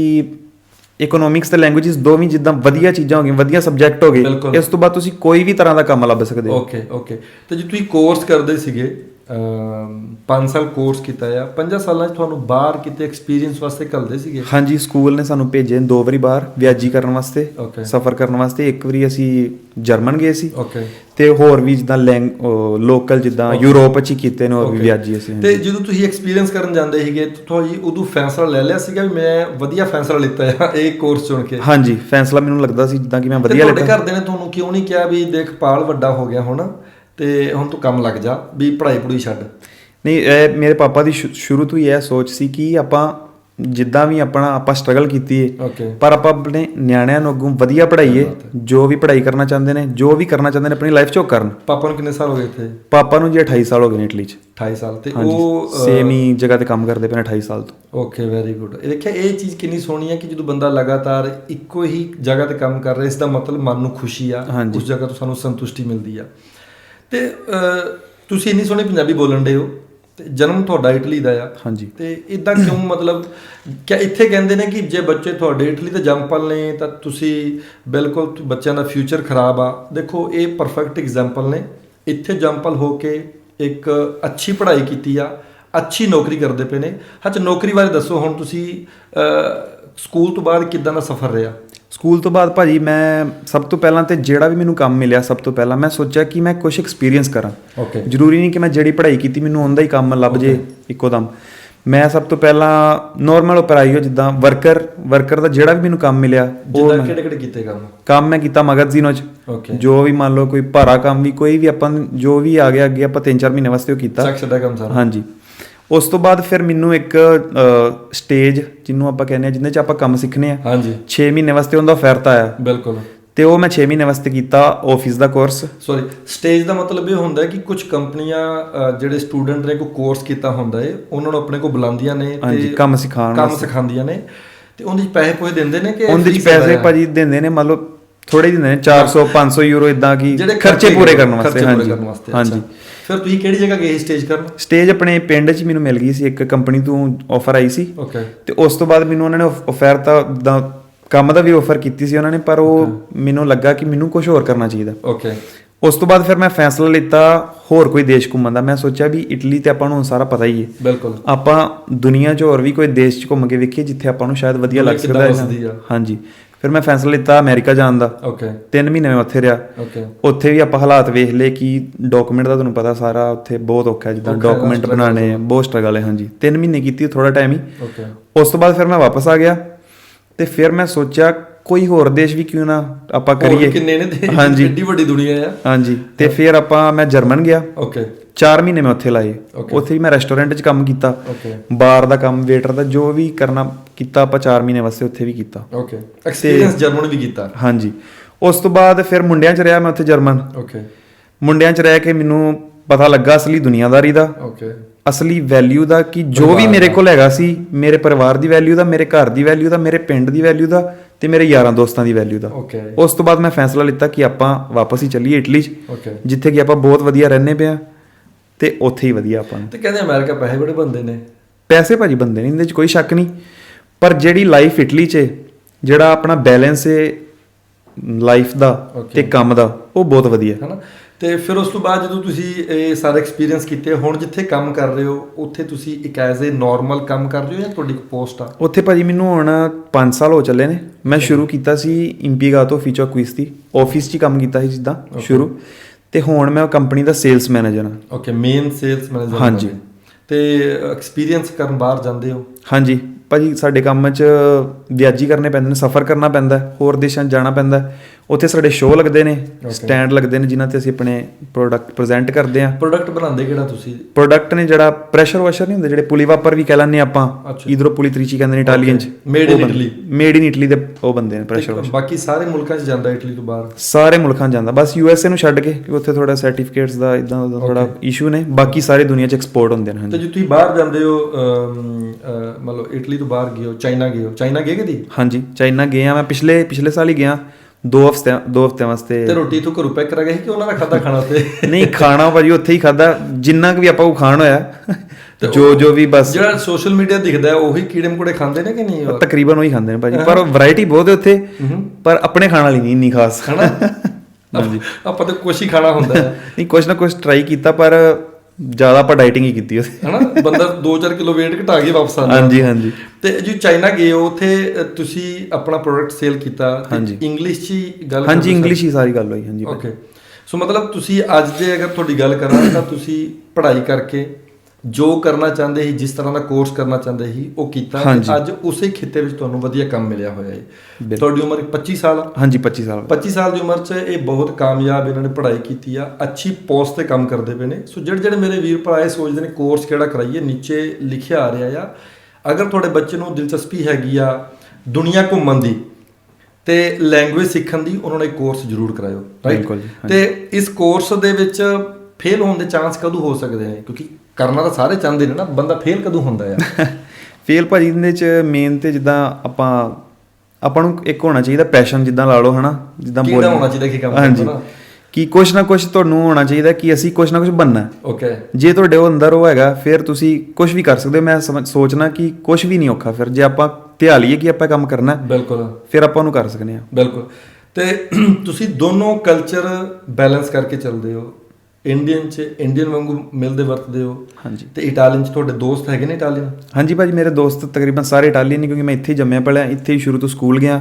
ਇਕਨੋਮਿਕਸ ਤੇ ਲੈਂਗੁਏਜਸ ਦੋਵੇਂ ਜਿੱਦਾਂ ਵਧੀਆ ਚੀਜ਼ਾਂ ਹੋ ਗਈਆਂ ਵਧੀਆ ਸਬਜੈਕਟ ਹੋ ਗਏ। ਇਸ ਤੋਂ ਬਾਅਦ ਤੁਸੀਂ ਕੋਈ ਵੀ ਤਰ੍ਹਾਂ ਦਾ ਕੰਮ ਲੱਭ ਸਕਦੇ ਹੋ। ਓਕੇ ਓਕੇ ਤੇ ਜੇ ਤੁਸੀਂ ਕੋਰਸ ਕਰਦੇ ਸੀਗੇ 5 ਸਾਲ ਕੋਰਸ ਕੀਤਾ ਆ। 5 ਸਾਲਾਂ 'ਚ ਤੁਹਾਨੂੰ ਬਾਹਰ ਕਿਤੇ ਐਕਸਪੀਰੀਅੰਸ ਵਾਸਤੇ ਘੱਲਦੇ ਸੀਗੇ? ਹਾਂਜੀ ਸਕੂਲ ਨੇ ਸਾਨੂੰ ਭੇਜੇ ਦੋ ਵਾਰੀ ਬਾਹਰ ਵਿਆਜੀ ਕਰਨ ਵਾਸਤੇ. ਸਫ਼ਰ ਕਰਨ ਵਾਸਤੇ। ਇੱਕ ਵਾਰੀ ਅਸੀਂ ਜਰਮਨ ਗਏ ਸੀ। ਓਕੇ ਤੇ ਹੋਰ ਵੀ ਜਿੱਦਾਂ ਲੈਂਗ ਲੋਕਲ ਜਿੱਦਾਂ ਯੂਰਪ ਚ ਕੀਤੇ ਨੇ ਹੋਰ ਵੀ. ਵਿਆਜੀ ਅਸੀਂ ਤੇ ਜਦੋਂ ਤੁਸੀਂ ਐਕਸਪੀਰੀਅੰਸ ਕਰਨ ਜਾਂਦੇ ਸੀਗੇ ਤਾਂ ਤੁਸੀਂ ਉਦੋਂ ਫੈਸਲਾ ਲੈ ਲਿਆ ਸੀਗਾ ਵੀ ਮੈਂ ਵਧੀਆ ਫੈਸਲਾ ਲਿੱਤਾ ਆ ਇਹ ਕੋਰਸ ਚੁਣ ਕੇ? ਹਾਂਜੀ ਫੈਸਲਾ ਮੈਨੂੰ ਲੱਗਦਾ ਸੀ ਜਿੱਦਾਂ ਕਿ ਮੈਂ ਤੇ ਵਧੀਆ ਤੁਹਾਡੇ ਲੱਗਾ ਘਰਦੇ ਨੇ ਤੁਹਾਨੂੰ ਕਿਉਂ ਨਹੀਂ ਕਿਹਾ ਵੀ ਦੇਖ ਪਾਲ ਵੱਡਾ ਹੋ ਗਿਆ ਹੁਣ? ਤੇ ਹੁਣ ਤੂੰ ਕੰਮ ਲੱਗ ਜਾ ਵੀ ਪੜ੍ਹਾਈ ਪੜੂਈ ਛੱਡ। ਨਹੀਂ ਇਹ ਮੇਰੇ ਪਾਪਾ ਦੀ ਸ਼ੁਰੂ ਤੋਂ ਹੀ ਇਹ ਸੋਚ ਸੀ ਕਿ ਆਪਾਂ ਜਿੱਦਾਂ ਵੀ ਆਪਣਾ ਆਪਾਂ ਸਟਰਗਲ ਕੀਤੀ ਓਕੇ ਪਰ ਆਪਾਂ ਆਪਣੇ ਨਿਆਣਿਆਂ ਨੂੰ ਅੱਗੋਂ ਵਧੀਆ ਪੜ੍ਹਾਈਏ ਜੋ ਵੀ ਪੜ੍ਹਾਈ ਕਰਨਾ ਚਾਹੁੰਦੇ ਨੇ ਜੋ ਵੀ ਕਰਨਾ ਚਾਹੁੰਦੇ ਨੇ ਆਪਣੀ ਲਾਈਫ 'ਚ ਉਹ ਕਰਨ। ਪਾਪਾ ਨੂੰ ਕਿੰਨੇ ਸਾਲ ਹੋ ਗਏ ਇੱਥੇ? ਪਾਪਾ ਨੂੰ ਜੀ 28 ਸਾਲ ਹੋ ਗਏ ਨੇ ਇਟਲੀ 'ਚ। 28 ਸਾਲ ਤੇ ਉਹ ਸੇਮ ਹੀ ਜਗ੍ਹਾ ਤੇ ਕੰਮ ਕਰਦੇ ਪਏ ਨੇ 28 ਸਾਲ ਤੋਂ। ਓਕੇ ਵੈਰੀ ਗੁੱਡ ਇਹ ਦੇਖਿਆ ਇਹ ਚੀਜ਼ ਕਿੰਨੀ ਸੋਹਣੀ ਹੈ ਕਿ ਜਦੋਂ ਬੰਦਾ ਲਗਾਤਾਰ ਇੱਕੋ ਹੀ ਜਗ੍ਹਾ ਤੇ ਕੰਮ ਕਰ ਰਿਹਾ ਇਸ ਦਾ ਮਤਲਬ ਮਨ ਨੂੰ ਖੁਸ਼ੀ ਆ। ਉਸ ਜਗ੍ਹਾ ਤੋਂ ਸਾਨੂੰ ਸੰਤੁਸ਼ਟੀ ਮਿਲਦੀ ਆ। ਤੇ ਤੁਸੀਂ ਇੰਨੀ ਸੋਹਣੀ ਪੰਜਾਬੀ ਬੋਲਣ ਦੇ ਹੋ ਤੇ ਜਨਮ ਤੁਹਾਡਾ ਇਟਲੀ ਦਾ ਆ। ਹਾਂਜੀ। ਤੇ ਇਦਾਂ ਕਿਉਂ ਮਤਲਬ ਕਿ ਇੱਥੇ ਕਹਿੰਦੇ ਨੇ ਕਿ ਜੇ ਬੱਚੇ ਤੁਹਾਡੇ ਇਟਲੀ ਤੇ ਜੰਪਲ ਨੇ ਤਾਂ ਤੁਸੀਂ ਬਿਲਕੁਲ ਬੱਚਿਆਂ ਦਾ ਫਿਊਚਰ ਖਰਾਬ ਆ। ਦੇਖੋ ਇਹ ਪਰਫੈਕਟ ਐਗਜ਼ਾਮਪਲ ਨੇ। ਇੱਥੇ ਜੰਪਲ ਹੋ ਕੇ ਇੱਕ ਅੱਛੀ ਪੜ੍ਹਾਈ ਕੀਤੀ ਆ ਅੱਛੀ ਨੌਕਰੀ ਕਰਦੇ ਪਏ ਨੇ। ਅੱਛਾ ਨੌਕਰੀ ਬਾਰੇ ਦੱਸੋ ਹੁਣ ਤੁਸੀਂ ਸਕੂਲ ਤੋਂ ਬਾਅਦ ਕਿਦਾਂ ਦਾ ਸਫ਼ਰ ਰਿਹਾ? ਸਕੂਲ ਤੋਂ ਬਾਅਦ ਭਾਜੀ ਮੈਂ ਸਭ ਤੋਂ ਪਹਿਲਾਂ ਤੇ ਜਿਹੜਾ ਵੀ ਮੈਨੂੰ ਕੰਮ ਮਿਲਿਆ ਸਭ ਤੋਂ ਪਹਿਲਾਂ ਮੈਂ ਸੋਚਿਆ ਕਿ ਮੈਂ ਕੁਝ ਐਕਸਪੀਰੀਅੰਸ ਕਰਾਂ। ਓਕੇ ਜ਼ਰੂਰੀ ਨਹੀਂ ਕਿ ਮੈਂ ਜਿਹੜੀ ਪੜ੍ਹਾਈ ਕੀਤੀ ਮੈਨੂੰ ਉਹਦਾ ਹੀ ਕੰਮ ਲੱਭ ਜੇ ਇੱਕੋ ਦਮ। ਮੈਂ ਸਭ ਤੋਂ ਪਹਿਲਾਂ ਨਾਰਮਲ ਉਪਰਾਈਓ ਜਿੱਦਾਂ ਵਰਕਰ ਵਰਕਰ ਦਾ ਜਿਹੜਾ ਵੀ ਮੈਨੂੰ ਕੰਮ ਮਿਲਿਆ ਉਹ ਜਿੱਦਾਂ ਕਿਹੜੇ ਕਿਹੜੇ ਕੀਤੇ ਕੰਮ? ਕੰਮ ਮੈਂ ਕੀਤਾ ਮਗਜ਼ੀਨੋ ਚ ਜੋ ਵੀ ਮੰਨ ਲਓ ਕੋਈ ਭਾਰਾ ਕੰਮ ਵੀ ਕੋਈ ਵੀ ਆਪਾਂ ਜੋ ਵੀ ਆ ਗਿਆ ਅੱਗੇ ਆਪਾਂ 3-4 ਮਹੀਨੇ ਵਾਸਤੇ ਉਹ ਕੀਤਾ। ਸੈਕਸ ਦਾ ਕੰਮ ਸਾਰਾ? ਹਾਂਜੀ। ਉਸ ਤੋਂ ਬਾਅਦ ਫਿਰ ਮੈਨੂੰ ਇੱਕ ਸਟੇਜ ਜਿਹਨੂੰ ਆਪਾਂ ਕਹਿੰਦੇ ਆ ਜਿੰਦੇ ਚ ਆਪਾਂ ਕੰਮ ਸਿੱਖਨੇ ਆ। ਹਾਂਜੀ। 6 ਮਹੀਨੇ ਵਾਸਤੇ ਉਹਦਾ ਫੈਰਤਾ ਆਇਆ। ਬਿਲਕੁਲ। ਤੇ ਉਹ ਮੈਂ 6 ਮਹੀਨੇ ਵਾਸਤੇ ਕੀਤਾ ਆਫਿਸ ਦਾ ਕੋਰਸ ਸੌਰੀ ਸਟੇਜ ਦਾ ਮਤਲਬ ਇਹ ਹੁੰਦਾ ਕਿ ਕੁਝ ਕੰਪਨੀਆਂ ਜਿਹੜੇ ਸਟੂਡੈਂਟ ਨੇ ਕੋਈ ਕੋਰਸ ਕੀਤਾ ਹੁੰਦਾ ਹੈ ਉਹਨਾਂ ਨੂੰ ਆਪਣੇ ਕੋਲ ਬੁਲਾਉਂਦੀਆਂ ਨੇ ਹਾਂਜੀ, ਕੰਮ ਸਿਖਾਉਣ ਕੰਮ। ਸਿਖਾਉਂਦੀਆਂ ਨੇ। ਤੇ ਉਹਦੇ ਵਿੱਚ ਪੈਸੇ ਕੋਈ ਦਿੰਦੇ ਨੇ ਕਿ ਉਹਦੇ ਚ ਪੈਸੇ? ਭਾਜੀ ਦਿੰਦੇ ਨੇ ਮੰਨ ਲਓ ਥੋੜੇ ਦਿੰਦੇ ਨੇ 400 500 ਯੂਰੋ ਇਦਾਂ ਕੀ ਖਰਚੇ ਪੂਰੇ ਕਰਨ ਵਾਸਤੇ ਹਾਂਜੀ ਹਾਂਜੀ। ਫਿਰ ਤੁਸੀਂ ਕਿਹੜੀ ਜਗ੍ਹਾ ਗਏ ਸਟੇਜ ਕਰਨ? ਸਟੇਜ ਆਪਣੇ ਪਿੰਡ 'ਚ ਮੈਨੂੰ ਮਿਲ ਗਈ ਸੀ ਇੱਕ ਕੰਪਨੀ ਤੋਂ ਆਫਰ ਆਈ ਸੀ। ਓਕੇ ਤੇ ਉਸ ਤੋਂ ਬਾਅਦ ਮੈਨੂੰ ਉਹਨਾਂ ਨੇ ਆਫਰ ਤਾਂ ਦਾ ਕੰਮ ਦਾ ਵੀ ਆਫਰ ਕੀਤੀ ਸੀ ਉਹਨਾਂ ਨੇ ਪਰ ਉਹ ਮੈਨੂੰ ਲੱਗਾ ਕਿ ਮੈਨੂੰ ਕੁਝ ਹੋਰ ਕਰਨਾ ਚਾਹੀਦਾ। ਓਕੇ ਉਸ ਤੋਂ ਬਾਅਦ ਫਿਰ ਮੈਂ ਫੈਸਲਾ ਲਿੱਤਾ ਹੋਰ ਕੋਈ ਦੇਸ਼ ਘੁੰਮਣ ਦਾ। ਮੈਂ ਸੋਚਿਆ ਵੀ ਇਟਲੀ ਤੇ ਆਪਾਂ ਨੂੰ ਸਾਰਾ ਪਤਾ ਹੀ ਹੈ। ਬਿਲਕੁਲ। ਆਪਾਂ ਦੁਨੀਆ 'ਚ ਹੋਰ ਵੀ ਕੋਈ ਦੇਸ਼ 'ਚ ਘੁੰਮ ਕੇ ਵੇਖੀਏ ਜਿੱਥੇ ਆਪਾਂ ਨੂੰ ਸ਼ਾਇਦ ਵਧੀਆ ਲੱਗ ਸਕਦਾ ਕਿੱਦਾਂ ਹੈ। ਹਾਂਜੀ। ਫਿਰ ਮੈਂ ਫੈਸਲਾ ਲਿੱਤਾ ਅਮਰੀਕਾ ਜਾਣ ਦਾ। ਓਕੇ 3 ਮਹੀਨੇ ਮੈਂ ਉੱਥੇ ਰਿਹਾ। ਓਕੇ ਉੱਥੇ ਵੀ ਆਪਾਂ ਹਾਲਾਤ ਵੇਖ ਲਏ ਕਿ ਡਾਕੂਮੈਂਟ ਦਾ ਤੁਹਾਨੂੰ ਪਤਾ ਸਾਰਾ ਉੱਥੇ ਬਹੁਤ ਔਖਾ ਜਿੱਦਾਂ ਡਾਕੂਮੈਂਟ ਆ, ਬਹੁਤ ਸਟਰਗਲ ਹੈ ਹਾਂਜੀ। 3 ਮਹੀਨੇ ਕੀਤੀ ਥੋੜਾ ਟਾਈਮ ਹੀ। ਓਕੇ ਉਸ ਤੋਂ ਬਾਅਦ ਫਿਰ ਮੈਂ ਵਾਪਸ ਆ ਗਿਆ ਤੇ ਫਿਰ ਮੈਂ ਸੋਚਿਆ ਕੋਈ ਹੋਰ ਦੇਸ਼ ਵੀ ਕਿਉਂ ਨਾ ਆਪਾਂ ਕਰੀਏ? ਕਿੰਨੇ ਨੇ ਤੇ ਹਾਂਜੀ। ਏਡੀ ਵੱਡੀ ਦੁਨੀਆ ਆ। ਹਾਂਜੀ। ਤੇ ਫਿਰ ਆਪਾਂ ਮੈਂ ਜਰਮਨ ਗਿਆ। ਓਕੇ 4 ਮਹੀਨੇ ਮੈਂ ਉੱਥੇ ਲਾਏ. ਉੱਥੇ ਵੀ ਮੈਂ ਰੈਸਟੋਰੈਂਟ 'ਚ ਕੰਮ ਕੀਤਾ। ਓਕੇ ਬਾਰ ਦਾ ਕੰਮ ਵੇਟਰ ਦਾ ਜੋ ਵੀ ਕਰਨਾ ਕੀਤਾ ਆਪਾਂ 4 ਮਹੀਨੇ ਵਾਸਤੇ ਉੱਥੇ ਵੀ ਕੀਤਾ। ਓਕੇ ਐਕਸਪੀਰੀਅੰਸ ਜਰਮਨ ਵੀ ਕੀਤਾ। ਹਾਂਜੀ। ਉਸ ਤੋਂ ਬਾਅਦ ਫਿਰ ਮੁੰਡਿਆਂ 'ਚ ਰਿਹਾ ਮੈਂ ਉੱਥੇ ਜਰਮਨ। ਓਕੇ ਮੁੰਡਿਆਂ 'ਚ ਰਹਿ ਕੇ ਮੈਨੂੰ ਪਤਾ ਲੱਗਾ ਅਸਲੀ ਦੁਨੀਆਦਾਰੀ ਦਾ। ਓਕੇ ਅਸਲੀ ਵੈਲਿਊ ਦਾ ਕਿ ਜੋ ਵੀ ਮੇਰੇ ਕੋਲ ਹੈਗਾ ਸੀ ਮੇਰੇ ਪਰਿਵਾਰ ਦੀ ਵੈਲਿਊ ਦਾ ਮੇਰੇ ਘਰ ਦੀ ਵੈਲਿਊ ਦਾ ਮੇਰੇ ਪਿੰਡ ਦੀ ਵੈਲਿਊ ਦਾ ਤੇ ਮੇਰੇ ਯਾਰਾਂ ਦੋਸਤਾਂ ਦੀ ਵੈਲਿਊ ਦਾ। ਓਕੇ ਉਸ ਤੋਂ ਬਾਅਦ ਮੈਂ ਫੈਸਲਾ ਲਿੱਤਾ ਕਿ ਆਪਾਂ ਵਾਪਸ ਹੀ ਚੱਲੀਏ ਇਟਲੀ 'ਚ ਓਕੇ ਜਿੱਥੇ ਕਿ ਆਪਾਂ ਬਹੁਤ ਵਧੀਆ ਰਹਿੰਦੇ ਪਿਆ ਤੇ ਉੱਥੇ ਹੀ ਵਧੀਆ ਆਪਾਂ ਨੂੰ। ਤੇ ਕਹਿੰਦੇ ਅਮਰੀਕਾ ਪੈਸੇ ਬੜੇ ਬੰਦੇ ਨੇ। ਪੈਸੇ ਭਾਜੀ ਬੰਦੇ ਨੇ ਇਹਦੇ 'ਚ ਕੋਈ ਸ਼ੱਕ ਨਹੀਂ। ਪਰ ਜਿਹੜੀ ਲਾਈਫ ਇਟਲੀ 'ਚ ਹੈ, ਜਿਹੜਾ ਆਪਣਾ ਬੈਲੈਂਸ ਹੈ ਲਾਈਫ ਦਾ. ਤੇ ਕੰਮ ਦਾ ਉਹ ਬਹੁਤ ਵਧੀਆ ਹਨਾ? ਤੇ ਫਿਰ ਉਸ ਤੋਂ ਬਾਅਦ ਜਦੋਂ ਤੁਸੀਂ ਇਹ ਸਾਰਾ ਐਕਸਪੀਰੀਅੰਸ ਕੀਤੇ ਹੁਣ ਜਿੱਥੇ ਕੰਮ ਕਰ ਰਹੇ ਹੋ ਉੱਥੇ ਤੁਸੀਂ ਇੱਕ ਐਜ਼ ਅ ਨਾਰਮਲ ਕੰਮ ਕਰ ਰਹੇ ਹੋ ਜਾਂ ਤੁਹਾਡੀ ਕੋਈ ਪੋਸਟ ਆ? ਉੱਥੇ ਭਾਜੀ ਮੈਨੂੰ ਹੁਣ 5 ਸਾਲ ਹੋ ਚੱਲੇ ਨੇ। ਮੈਂ ਸ਼ੁਰੂ ਕੀਤਾ ਸੀ ਇੰਪੀਗਾਤੋ ਫੀਚਰ ਕੁਇਸ ਦੀ। ਆਫਿਸ 'ਚ ਹੀ ਕੰਮ ਕੀਤਾ ਸੀ ਜਿੱਦਾਂ ਸ਼ੁਰੂ। ਤੇ ਹੁਣ ਮੈਂ ਕੰਪਨੀ ਦਾ ਸੇਲਸ ਮੈਨੇਜਰ ਹਾਂ। ਓਕੇ ਮੇਨ ਸੇਲਸ ਮੈਨੇਜਰ ਹਾਂਜੀ। ਤੇ ਐਕਸਪੀਰੀਅੰਸ ਕਰਨ ਬਾਹਰ ਜਾਂਦੇ ਹੋ? ਹਾਂਜੀ। ਭਾਜੀ ਸਾਡੇ ਕੰਮ 'ਚ ਵਿਆਜੀ ਕਰਨੇ ਪੈਂਦੇ ਨੇ ਸਫ਼ਰ ਕਰਨਾ ਪੈਂਦਾ ਹੋਰ ਦੇਸ਼ਾਂ 'ਚ ਜਾਣਾ ਪੈਂਦਾ। ਉੱਥੇ ਸਾਡੇ ਸ਼ੋਅ ਲੱਗਦੇ ਨੇ ਸਟੈਂਡ ਲੱਗਦੇ ਨੇ ਜਿਨ੍ਹਾਂ ਤੇ ਅਸੀਂ ਆਪਣੇ ਪ੍ਰੋਡਕਟ ਪ੍ਰੈਜ਼ੈਂਟ ਕਰਦੇ ਹਾਂ। ਪ੍ਰੋਡਕਟ ਬਣਾਉਂਦੇ ਕਿਹੜਾ ਤੁਸੀਂ? ਪ੍ਰੋਡਕਟ ਨੇ ਜਿਹੜਾ ਪ੍ਰੈਸ਼ਰ ਵਾਸ਼ਰ ਨਹੀਂ ਹੁੰਦੇ ਜਿਹੜੇ ਪੁਲੀ ਵਾਪਰ ਵੀ ਕਹਿ ਲੈਂਦੇ ਆਪਾਂ। ਇਧਰੋਂ ਪੁਲੀ ਤਰੀਚੀ ਕਹਿੰਦੇ ਨੇ ਇਟਾਲੀਅਨ 'ਚ। Made in Italy। Made in Italy ਦੇ ਉਹ ਬੰਦੇ ਨੇ ਪ੍ਰੈਸ਼ਰ ਵਾਸ਼ਰ ਬਾਕੀ ਸਾਰੇ ਮੁਲਕਾਂ 'ਚ ਜਾਂਦਾ ਇਟਲੀ ਤੋਂ ਬਾਹਰ? ਸਾਰੇ ਮੁਲਕਾਂ 'ਚ ਜਾਂਦਾ। ਬਸ ਯੂ ਐਸ ਏ ਨੂੰ ਛੱਡ ਕੇ ਕਿ ਉੱਥੇ ਥੋੜਾ ਸਰਟੀਫਿਕੇਟਸ ਦਾ ਇਦਾਂ ਦਾ ਥੋੜਾ ਇਸ਼ੂ ਨੇ। ਬਾਕੀ ਸਾਰੇ ਦੁਨੀਆ 'ਚ ਐਕਸਪੋਰਟ ਹੁੰਦੇ ਨੇ ਤੇ ਜੇ ਤੁਸੀਂ ਬਾਹਰ ਜਾਂਦੇ ਹੋ ਅਮ, ਅ, ਇਟਲੀ ਤੋਂ ਬਾਹਰ ਗਏ ਹੋ ਚਾਈਨਾ ਗਏ ਹੋ। ਚਾਈਨਾ ਗਏ ਕਦੀ? ਹਾਂਜੀ ਚਾਈਨਾ ਗਏ ਆ। ਮੈਂ ਪਿਛਲੇ ਪਿਛਲੇ ਸਾਲ ਹੀ ਗਿਆ। ਦੋ ਹਫ਼ਤੇ ਦੋ ਹਫ਼ਤਿਆਂ ਵਾਸਤੇ। ਤੇ ਰੋਟੀ ਤੋਂ ਘਰੋਂ ਪੈਕ ਕਰਾ ਗਏ ਸੀ ਕਿ ਉਹਨਾਂ ਦਾ ਖਾਦਾ ਖਾਣਾ ਤੇ ਨਹੀਂ ਖਾਣਾ ਭਾਜੀ ਉੱਥੇ ਹੀ ਖਾਦਾ ਜਿੰਨਾ ਕੁ ਵੀ ਆਪਾਂ ਉਹ ਖਾਣ ਹੋਇਆ ਜੋ ਜੋ ਵੀ ਬਸ। ਜਿਹੜਾ ਸੋਸ਼ਲ ਮੀਡੀਆ ਦਿਖਦਾ ਹੈ ਉਹੀ ਕੀੜੇ ਮਕੌੜੇ ਖਾਂਦੇ ਨੇ ਕਿ ਨਹੀਂ? ਉਹ? ਤਕਰੀਬਨ ਉਹੀ ਖਾਂਦੇ ਨੇ ਭਾਜੀ। ਪਰ ਵੈਰਾਈਟੀ ਬਹੁਤ ਹੈ ਉੱਥੇ। ਪਰ ਆਪਣੇ ਖਾਣ ਵਾਲੀ ਨਹੀਂ ਇੰਨੀ ਖਾਸ। ਹਨਾ ਹਾਂਜੀ। ਆਪਾਂ ਤਾਂ ਹੀ ਖਾਣਾ ਹੁੰਦਾ ਨਹੀਂ ਕੁਛ ਨਾ ਕੁਛ ਟਰਾਈ ਕੀਤਾ ਪਰ ਜ਼ਿਆਦਾ ਆਪਾਂ ਡਾਈਟਿੰਗ ਹੀ ਕੀਤੀ ਉੱਥੇ ਹਨਾ? ਬੰਦਾ 2-4 ਕਿਲੋ weight ਘਟਾ ਕੇ ਵਾਪਸ ਆਉਂਦਾ ਹਾਂਜੀ ਹਾਂਜੀ। ਤੇ ਜੀ ਚਾਈਨਾ ਗਏ ਹੋ ਉੱਥੇ ਤੁਸੀਂ ਆਪਣਾ ਪ੍ਰੋਡਕਟ ਸੇਲ ਕੀਤਾ। ਇੰਗਲਿਸ਼ 'ਚ ਹੀ ਗੱਲ ਹਾਂਜੀ ਇੰਗਲਿਸ਼ ਹੀ ਸਾਰੀ ਗੱਲ ਹੋਈ ਹਾਂਜੀ। ਓਕੇ ਸੋ ਮਤਲਬ ਤੁਸੀਂ ਅੱਜ ਜੇ ਅਗਰ ਤੁਹਾਡੀ ਗੱਲ ਕਰਾਂ ਤਾਂ ਤੁਸੀਂ ਪੜ੍ਹਾਈ ਕਰਕੇ ਜੋ ਕਰਨਾ ਚਾਹੁੰਦੇ ਸੀ ਜਿਸ ਤਰ੍ਹਾਂ ਦਾ ਕੋਰਸ ਕਰਨਾ ਚਾਹੁੰਦੇ ਸੀ ਉਹ ਕੀਤਾ ਤੇ। ਅੱਜ ਉਸੇ ਖਿੱਤੇ ਵਿੱਚ ਤੁਹਾਨੂੰ ਵਧੀਆ ਕੰਮ ਮਿਲਿਆ ਹੋਇਆ ਹੈ। ਤੁਹਾਡੀ ਉਮਰ 25 ਸਾਲ ਆ? ਹਾਂਜੀ 25 ਸਾਲ। 25 ਸਾਲ ਦੀ ਉਮਰ 'ਚ ਇਹ ਬਹੁਤ ਕਾਮਯਾਬ ਇਹਨਾਂ ਨੇ ਪੜ੍ਹਾਈ ਕੀਤੀ ਆ ਅੱਛੀ ਪੋਸਟ ਤੇ ਕੰਮ ਕਰਦੇ ਪਏ ਨੇ। ਸੋ ਜਿਹੜੇ ਜਿਹੜੇ ਮੇਰੇ ਵੀਰ ਭਰਾ ਇਹ ਸੋਚਦੇ ਨੇ ਕੋਰਸ ਕਿਹੜਾ ਕਰਾਈਏ ਨੀਚੇ ਲਿਖਿਆ ਆ ਰਿਹਾ ਆ। ਅਗਰ ਤੁਹਾਡੇ ਬੱਚੇ ਨੂੰ ਦਿਲਚਸਪੀ ਹੈਗੀ ਆ ਦੁਨੀਆ ਘੁੰਮਣ ਦੀ ਤੇ ਲੈਂਗੁਏਜ ਸਿੱਖਣ ਦੀ ਉਹਨਾਂ ਨੇ ਕੋਰਸ ਜ਼ਰੂਰ ਕਰਾਇਓ ਰਾਈਟ ਤੇ ਇਸ ਕੋਰਸ ਦੇ ਵਿੱਚ ਫੇਲ ਹੋਣ ਦੇ ਚਾਂਸ ਕਦੋਂ ਹੋ ਸਕਦੇ ਨੇ ਕਿਉਂਕਿ ਕਰਨਾ ਤਾਂ ਸਾਰੇ ਚਾਹੁੰਦੇ ਨੇ ਨਾ ਬੰਦਾ ਫੇਲ ਕਦੋਂ ਹੁੰਦਾ ਆ? ਫੇਲ ਭਾਜੀ ਇਹਦੇ ਚ ਮੇਨ ਤੇ ਜਿੱਦਾਂ ਆਪਾਂ ਆਪਾਂ ਨੂੰ ਇੱਕ ਹੋਣਾ ਚਾਹੀਦਾ ਪੈਸ਼ਨ ਜਿੱਦਾਂ ਲਾ ਲਓ ਹਨਾ? ਜਿੱਦਾਂ ਬੋਲਣਾ। ਹੋਣਾ ਚਾਹੀਦਾ ਕਿ ਕੰਮ ਕਰਨਾ? ਕਿ ਕੁਛ ਨਾ ਕੁਛ ਤੁਹਾਨੂੰ ਹੋਣਾ ਚਾਹੀਦਾ ਕਿ ਅਸੀਂ ਕੁਛ ਨਾ ਕੁਛ ਬੰਨਾ ਹੈ। ਓਕੇ ਜੇ ਤੁਹਾਡੇ ਉਹ ਅੰਦਰ ਉਹ ਹੈਗਾ ਫਿਰ ਤੁਸੀਂ ਕੁਝ ਵੀ ਕਰ ਸਕਦੇ ਹੋ। ਮੈਂ ਸੋਚਣਾ ਕਿ ਕੁਝ ਵੀ ਨਹੀਂ ਔਖਾ। ਫਿਰ ਜੇ ਆਪਾਂ ਧਿਆ ਲਈਏ ਕਿ ਆਪਾਂ ਕੰਮ ਕਰਨਾ ਬਿਲਕੁਲ। ਫਿਰ ਆਪਾਂ ਉਹਨੂੰ ਕਰ ਸਕਦੇ ਹਾਂ। ਬਿਲਕੁਲ। ਤੇ ਤੁਸੀਂ ਦੋਨੋਂ ਕਲਚਰ ਬੈਲੈਂਸ ਕਰਕੇ ਚੱਲਦੇ ਹੋ। ਇੰਡੀਅਨ ਚ ਇੰਡੀਅਨ ਵਾਂਗੂ ਮਿਲਦੇ ਵਰਤਦੇ ਹੋ? ਹਾਂਜੀ। ਤੇ ਇਟਾਲੀਅਨ ਚ ਤੁਹਾਡੇ ਦੋਸਤ ਹੈਗੇ ਨੇ ਇਟਾਲੀਅਨ ਹਾਂਜੀ ਭਾਜੀ ਮੇਰੇ ਦੋਸਤ ਤਕਰੀਬਨ ਸਾਰੇ ਇਟਾਲੀਅਨ ਨੇ ਕਿਉਂਕਿ ਮੈਂ ਇੱਥੇ ਹੀ ਜੰਮਿਆ ਪਲਿਆ ਇੱਥੇ ਹੀ ਸ਼ੁਰੂ ਤੋਂ ਸਕੂਲ ਗਿਆ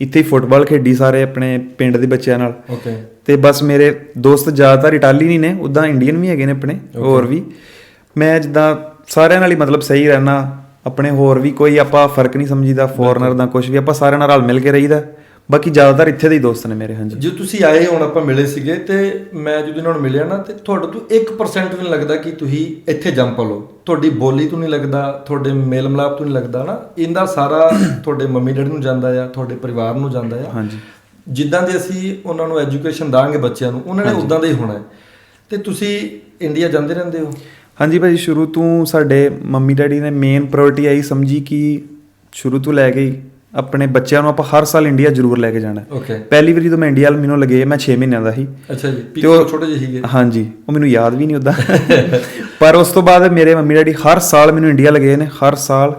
ਇੱਥੇ ਹੀ ਫੁੱਟਬਾਲ ਖੇਡੀ ਸਾਰੇ ਆਪਣੇ ਪਿੰਡ ਦੇ ਬੱਚਿਆਂ ਨਾਲ। ਓਕੇ ਤੇ ਬਸ ਮੇਰੇ ਦੋਸਤ ਜ਼ਿਆਦਾਤਰ ਇਟਾਲੀਅਨ ਹੀ ਨੇ ਉਦਾਂ ਇੰਡੀਅਨ ਵੀ ਹੈਗੇ ਨੇ ਆਪਣੇ ਹੋਰ ਵੀ। ਮੈਂ ਜਿੱਦਾਂ ਸਾਰਿਆਂ ਨਾਲ ਹੀ ਮਤਲਬ ਸਹੀ ਰਹਿਣਾ ਆਪਣੇ ਹੋਰ ਵੀ ਕੋਈ ਆਪਾਂ ਫ਼ਰਕ ਨਹੀਂ ਸਮਝੀਦਾ ਫੋਰਨਰ ਦਾ ਕੁਝ ਵੀ ਆਪਾਂ ਸਾਰਿਆਂ ਨਾਲ ਰਲ ਮਿਲ ਕੇ ਰਹੀਦਾ। ਬਾਕੀ ਜ਼ਿਆਦਾਤਰ ਇੱਥੇ ਦੇ ਹੀ ਦੋਸਤ ਨੇ ਮੇਰੇ ਹਾਂਜੀ। ਜੇ ਤੁਸੀਂ ਆਏ ਹੁਣ ਆਪਾਂ ਮਿਲੇ ਸੀਗੇ ਤੇ ਮੈਂ ਜਦੋਂ ਇਹਨਾਂ ਨੂੰ ਮਿਲਿਆ ਨਾ ਤੇ ਤੁਹਾਡੇ ਤੋਂ 1% ਵੀ ਨਹੀਂ ਲੱਗਦਾ ਕਿ ਤੁਸੀਂ ਇੱਥੇ ਜੰਪ ਲਓ। ਤੁਹਾਡੀ ਬੋਲੀ ਤੋਂ ਨਹੀਂ ਲੱਗਦਾ ਤੁਹਾਡੇ ਮੇਲ ਮਿਲਾਪ ਤੋਂ ਨਹੀਂ ਲੱਗਦਾ ਨਾ। ਇਹਦਾ ਸਾਰਾ ਤੁਹਾਡੇ ਮੰਮੀ ਡੈਡੀ ਨੂੰ ਜਾਂਦਾ ਆ ਤੁਹਾਡੇ ਪਰਿਵਾਰ ਨੂੰ ਜਾਂਦਾ ਆ। ਹਾਂਜੀ। ਜਿੱਦਾਂ ਦੇ ਅਸੀਂ ਉਹਨਾਂ ਨੂੰ ਐਜੂਕੇਸ਼ਨ ਦਾਂਗੇ ਬੱਚਿਆਂ ਨੂੰ ਉਹਨਾਂ ਨੇ ਉਦਾਂ ਦੇ ਹੀ ਹੋਣਾ ਹੈ। ਤੇ ਤੁਸੀਂ ਇੰਡੀਆ ਜਾਂਦੇ ਰਹਿੰਦੇ ਹੋ? ਹਾਂਜੀ ਭਾਜੀ ਸ਼ੁਰੂ ਤੋਂ ਸਾਡੇ ਮੰਮੀ ਡੈਡੀ ਨੇ ਮੇਨ ਪ੍ਰਾਇੋਰਟੀ ਆਈ ਸਮਝੀ ਕਿ ਸ਼ੁਰੂ ਤੋਂ ਲੈ ਹੀ ਆਪਣੇ ਬੱਚਿਆਂ ਨੂੰ ਆਪਾਂ ਹਰ ਸਾਲ ਇੰਡੀਆ ਜ਼ਰੂਰ ਲੈ ਕੇ ਜਾਣਾ ਹੈ। ਓਕੇ ਪਹਿਲੀ ਵਾਰੀ ਜਦੋਂ ਮੈਂ ਇੰਡੀਆ ਮੈਨੂੰ ਲੱਗੇ ਮੈਂ 6 ਮਹੀਨਿਆਂ ਦਾ ਸੀ। ਅੱਛਾ ਜੀ ਤੇ ਉਹ- ਛੋਟੇ ਜਿਹੇ ਸੀਗੇ। ਹਾਂਜੀ ਉਹ ਮੈਨੂੰ ਯਾਦ ਵੀ ਨਹੀਂ ਉਦਾਂ ਪਰ ਉਸ ਤੋਂ ਬਾਅਦ ਮੇਰੇ ਮੰਮੀ ਡੈਡੀ ਹਰ ਸਾਲ ਮੈਨੂੰ ਇੰਡੀਆ ਲਗੇ ਨੇ ਹਰ ਸਾਲ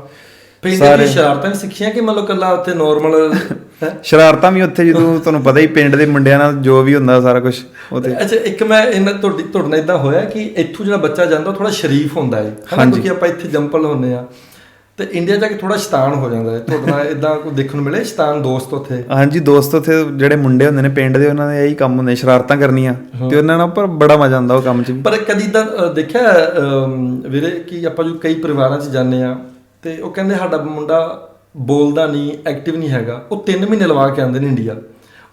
ਪਿੰਡ ਦੀ ਸ਼ਰਾਰਤਾਂ ਵੀ ਸਿੱਖੀਆਂ ਕਿ ਮੰਨ ਲਓ ਕੱਲਾ ਉੱਥੇ ਨਾਰਮਲ ਸ਼ਰਾਰਤਾਂ ਵੀ ਉੱਥੇ ਜਦੋਂ ਤੁਹਾਨੂੰ ਪਤਾ ਹੀ ਪਿੰਡ ਦੇ ਮੁੰਡਿਆਂ ਨਾਲ ਜੋ ਵੀ ਹੁੰਦਾ ਸਾਰਾ ਕੁਝ ਉੱਥੇ ਅੱਛਾ ਇੱਕ ਮੈਂ ਇਹਨਾਂ ਤੁਹਾਡੀ ਤੁਹਾਡੇ ਨਾਲ ਇਦਾਂ ਹੋਇਆ ਕਿ ਇੱਥੋਂ ਜਿਹੜਾ ਬੱਚਾ ਜਾਂਦਾ ਥੋੜਾ ਸ਼ਰੀਫ ਹੁੰਦਾ ਹੈ। ਕਿਉਂਕਿ ਆਪਾਂ ਇੱਥੇ ਜੰਪਲ ਹੁੰਨੇ ਆ ਤੇ ਇੰਡੀਆ ਜਾ ਕੇ ਥੋੜਾ ਸ਼ੈਤਾਨ ਹੋ ਜਾਂਦਾ ਹੈ। ਤੁਹਾਡੇ ਇਦਾਂ ਕੋਈ ਦੇਖਣ ਨੂੰ ਮਿਲੇ? ਸ਼ੈਤਾਨ ਦੋਸਤ ਉੱਥੇ? ਹਾਂਜੀ ਦੋਸਤ ਉੱਥੇ ਜਿਹੜੇ ਮੁੰਡੇ ਹੁੰਦੇ ਨੇ ਪਿੰਡ ਦੇ ਉਹਨਾਂ ਦੇ ਇਹੀ ਕੰਮ ਹੁੰਦੇ ਸ਼ਰਾਰਤਾਂ ਕਰਨੀਆਂ। ਤੇ ਉਹਨਾਂ ਨਾਲ ਪਰ ਬੜਾ ਮਜ਼ਾ ਆਉਂਦਾ ਉਹ ਕੰਮ 'ਚ ਪਰ ਕਦੀ ਤਾਂ ਦੇਖਿਆ ਵੀਰੇ ਕਿ ਆਪਾਂ ਜੋ ਕਈ ਪਰਿਵਾਰਾਂ 'ਚ ਜਾਂਦੇ ਆ ਤੇ ਉਹ ਕਹਿੰਦੇ ਸਾਡਾ ਮੁੰਡਾ ਬੋਲਦਾ ਨਹੀਂ ਐਕਟਿਵ ਨਹੀਂ ਹੈਗਾ। ਉਹ 3 ਮਹੀਨੇ ਲਵਾ ਕੇ ਆਉਂਦੇ ਨੇ ਇੰਡੀਆ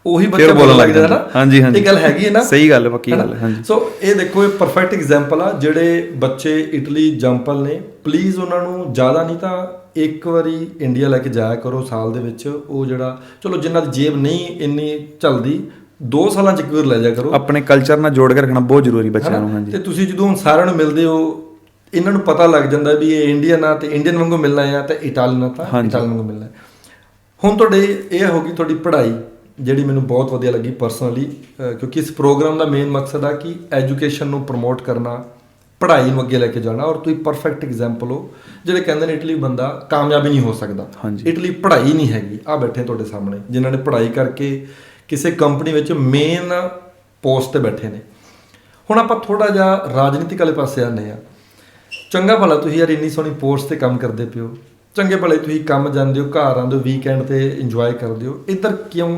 ਉਹੀ ਬੱਚਾ ਬੋਲਣ ਲੱਗ ਜਾਂਦਾ ਜਾਂਦਾ। ਹਾਂਜੀ, ਹਾਂਜੀ। ਇਹ ਗੱਲ ਹੈਗੀ ਹੈ ਨਾ ਸਹੀ ਗੱਲ ਹੈ, ਪੱਕੀ ਹੈ ਨਾ? ਗੱਲ ਹੈ, ਹਾਂਜੀ। ਸੋ ਇਹ ਦੇਖੋ ਇਹ ਪਰਫੈਕਟ ਐਗਜ਼ਾਮਪਲ ਆ ਜਿਹੜੇ ਬੱਚੇ ਇਟਲੀ ਜੰਪਲ ਨੇ ਪਲੀਜ਼ ਉਹਨਾਂ ਨੂੰ ਜ਼ਿਆਦਾ ਨਹੀਂ ਤਾਂ ਇੱਕ ਵਾਰੀ ਇੰਡੀਆ ਲੈ ਕੇ ਜਾਇਆ ਕਰੋ ਸਾਲ ਦੇ ਵਿੱਚ ਉਹ ਜਿਹੜਾ ਚਲੋ ਜਿਨ੍ਹਾਂ ਦੀ ਜੇਬ ਨਹੀਂ ਇੰਨੀ ਚੱਲਦੀ 2 ਸਾਲਾਂ ਚ ਵਾਰ ਲੈ ਜਾ ਕਰੋ ਆਪਣੇ ਕਲਚਰ ਨਾਲ ਜੋੜ ਕੇ ਰੱਖਣਾ ਬਹੁਤ ਜ਼ਰੂਰੀ ਬੱਚਿਆਂ ਨੂੰ? ਹਾਂਜੀ ਤੇ ਤੁਸੀਂ ਜਦੋਂ ਸਾਰਿਆਂ ਨੂੰ ਮਿਲਦੇ ਹੋ ਇਹਨਾਂ ਨੂੰ ਪਤਾ ਲੱਗ ਜਾਂਦਾ ਵੀ ਇਹ ਇੰਡੀਅਨ ਆ ਤੇ ਇੰਡੀਅਨ ਵਾਂਗੂ ਮਿਲਣਾ ਆ ਤੇ ਇਟਾਲੀਅਨ ਆ ਤਾਂ। ਇਟਾਲੀਅਨ ਵਾਂਗੂ ਮਿਲਣਾ ਹੈ। ਹੁਣ ਤੁਹਾਡੇ ਇਹ ਹੋਗੀ ਤੁਹਾਡੀ ਪੜ੍ਹਾਈ ਜਿਹੜੀ ਮੈਨੂੰ ਬਹੁਤ ਵਧੀਆ ਲੱਗੀ ਪਰਸਨਲੀ ਕਿਉਂਕਿ ਇਸ ਪ੍ਰੋਗਰਾਮ ਦਾ ਮੇਨ ਮਕਸਦ ਆ ਕਿ ਐਜੂਕੇਸ਼ਨ ਨੂੰ ਪ੍ਰਮੋਟ ਕਰਨਾ ਪੜ੍ਹਾਈ ਨੂੰ ਅੱਗੇ ਲੈ ਕੇ ਜਾਣਾ ਔਰ ਤੁਸੀਂ ਪਰਫੈਕਟ ਐਗਜ਼ਾਮਪਲ ਹੋ ਜਿਹੜੇ ਕਹਿੰਦੇ ਨੇ ਇਟਲੀ ਬੰਦਾ ਕਾਮਯਾਬ ਹੀ ਨਹੀਂ ਹੋ ਸਕਦਾ। ਇਟਲੀ ਪੜ੍ਹਾਈ ਨਹੀਂ ਹੈਗੀ। ਆ ਬੈਠੇ ਤੁਹਾਡੇ ਸਾਹਮਣੇ ਜਿਨ੍ਹਾਂ ਨੇ ਪੜ੍ਹਾਈ ਕਰਕੇ ਕਿਸੇ ਕੰਪਨੀ ਵਿੱਚ ਮੇਨ ਪੋਸਟ ਤੇ ਬੈਠੇ ਨੇ। ਹੁਣ ਆਪਾਂ ਥੋੜਾ ਜਿਹਾ ਰਾਜਨੀਤਿਕ ਵਾਲੇ ਪਾਸੇ ਆਨੇ ਆ ਚੰਗਾ ਭਲਾ ਤੁਸੀਂ ਯਾਰ ਇੰਨੀ ਸੋਹਣੀ ਪੋਸਟ ਤੇ ਕੰਮ ਕਰਦੇ ਪਿਓ ਚੰਗੇ ਭਲੇ ਤੁਸੀਂ ਕੰਮ ਜਾਂਦੇ ਹੋ ਘਰ ਆਉਂਦੇ ਹੋ ਵੀਕਐਂਡ ਤੇ ਇੰਜੋਏ ਕਰਦੇ ਹੋ। ਇੱਧਰ ਕਿਉਂ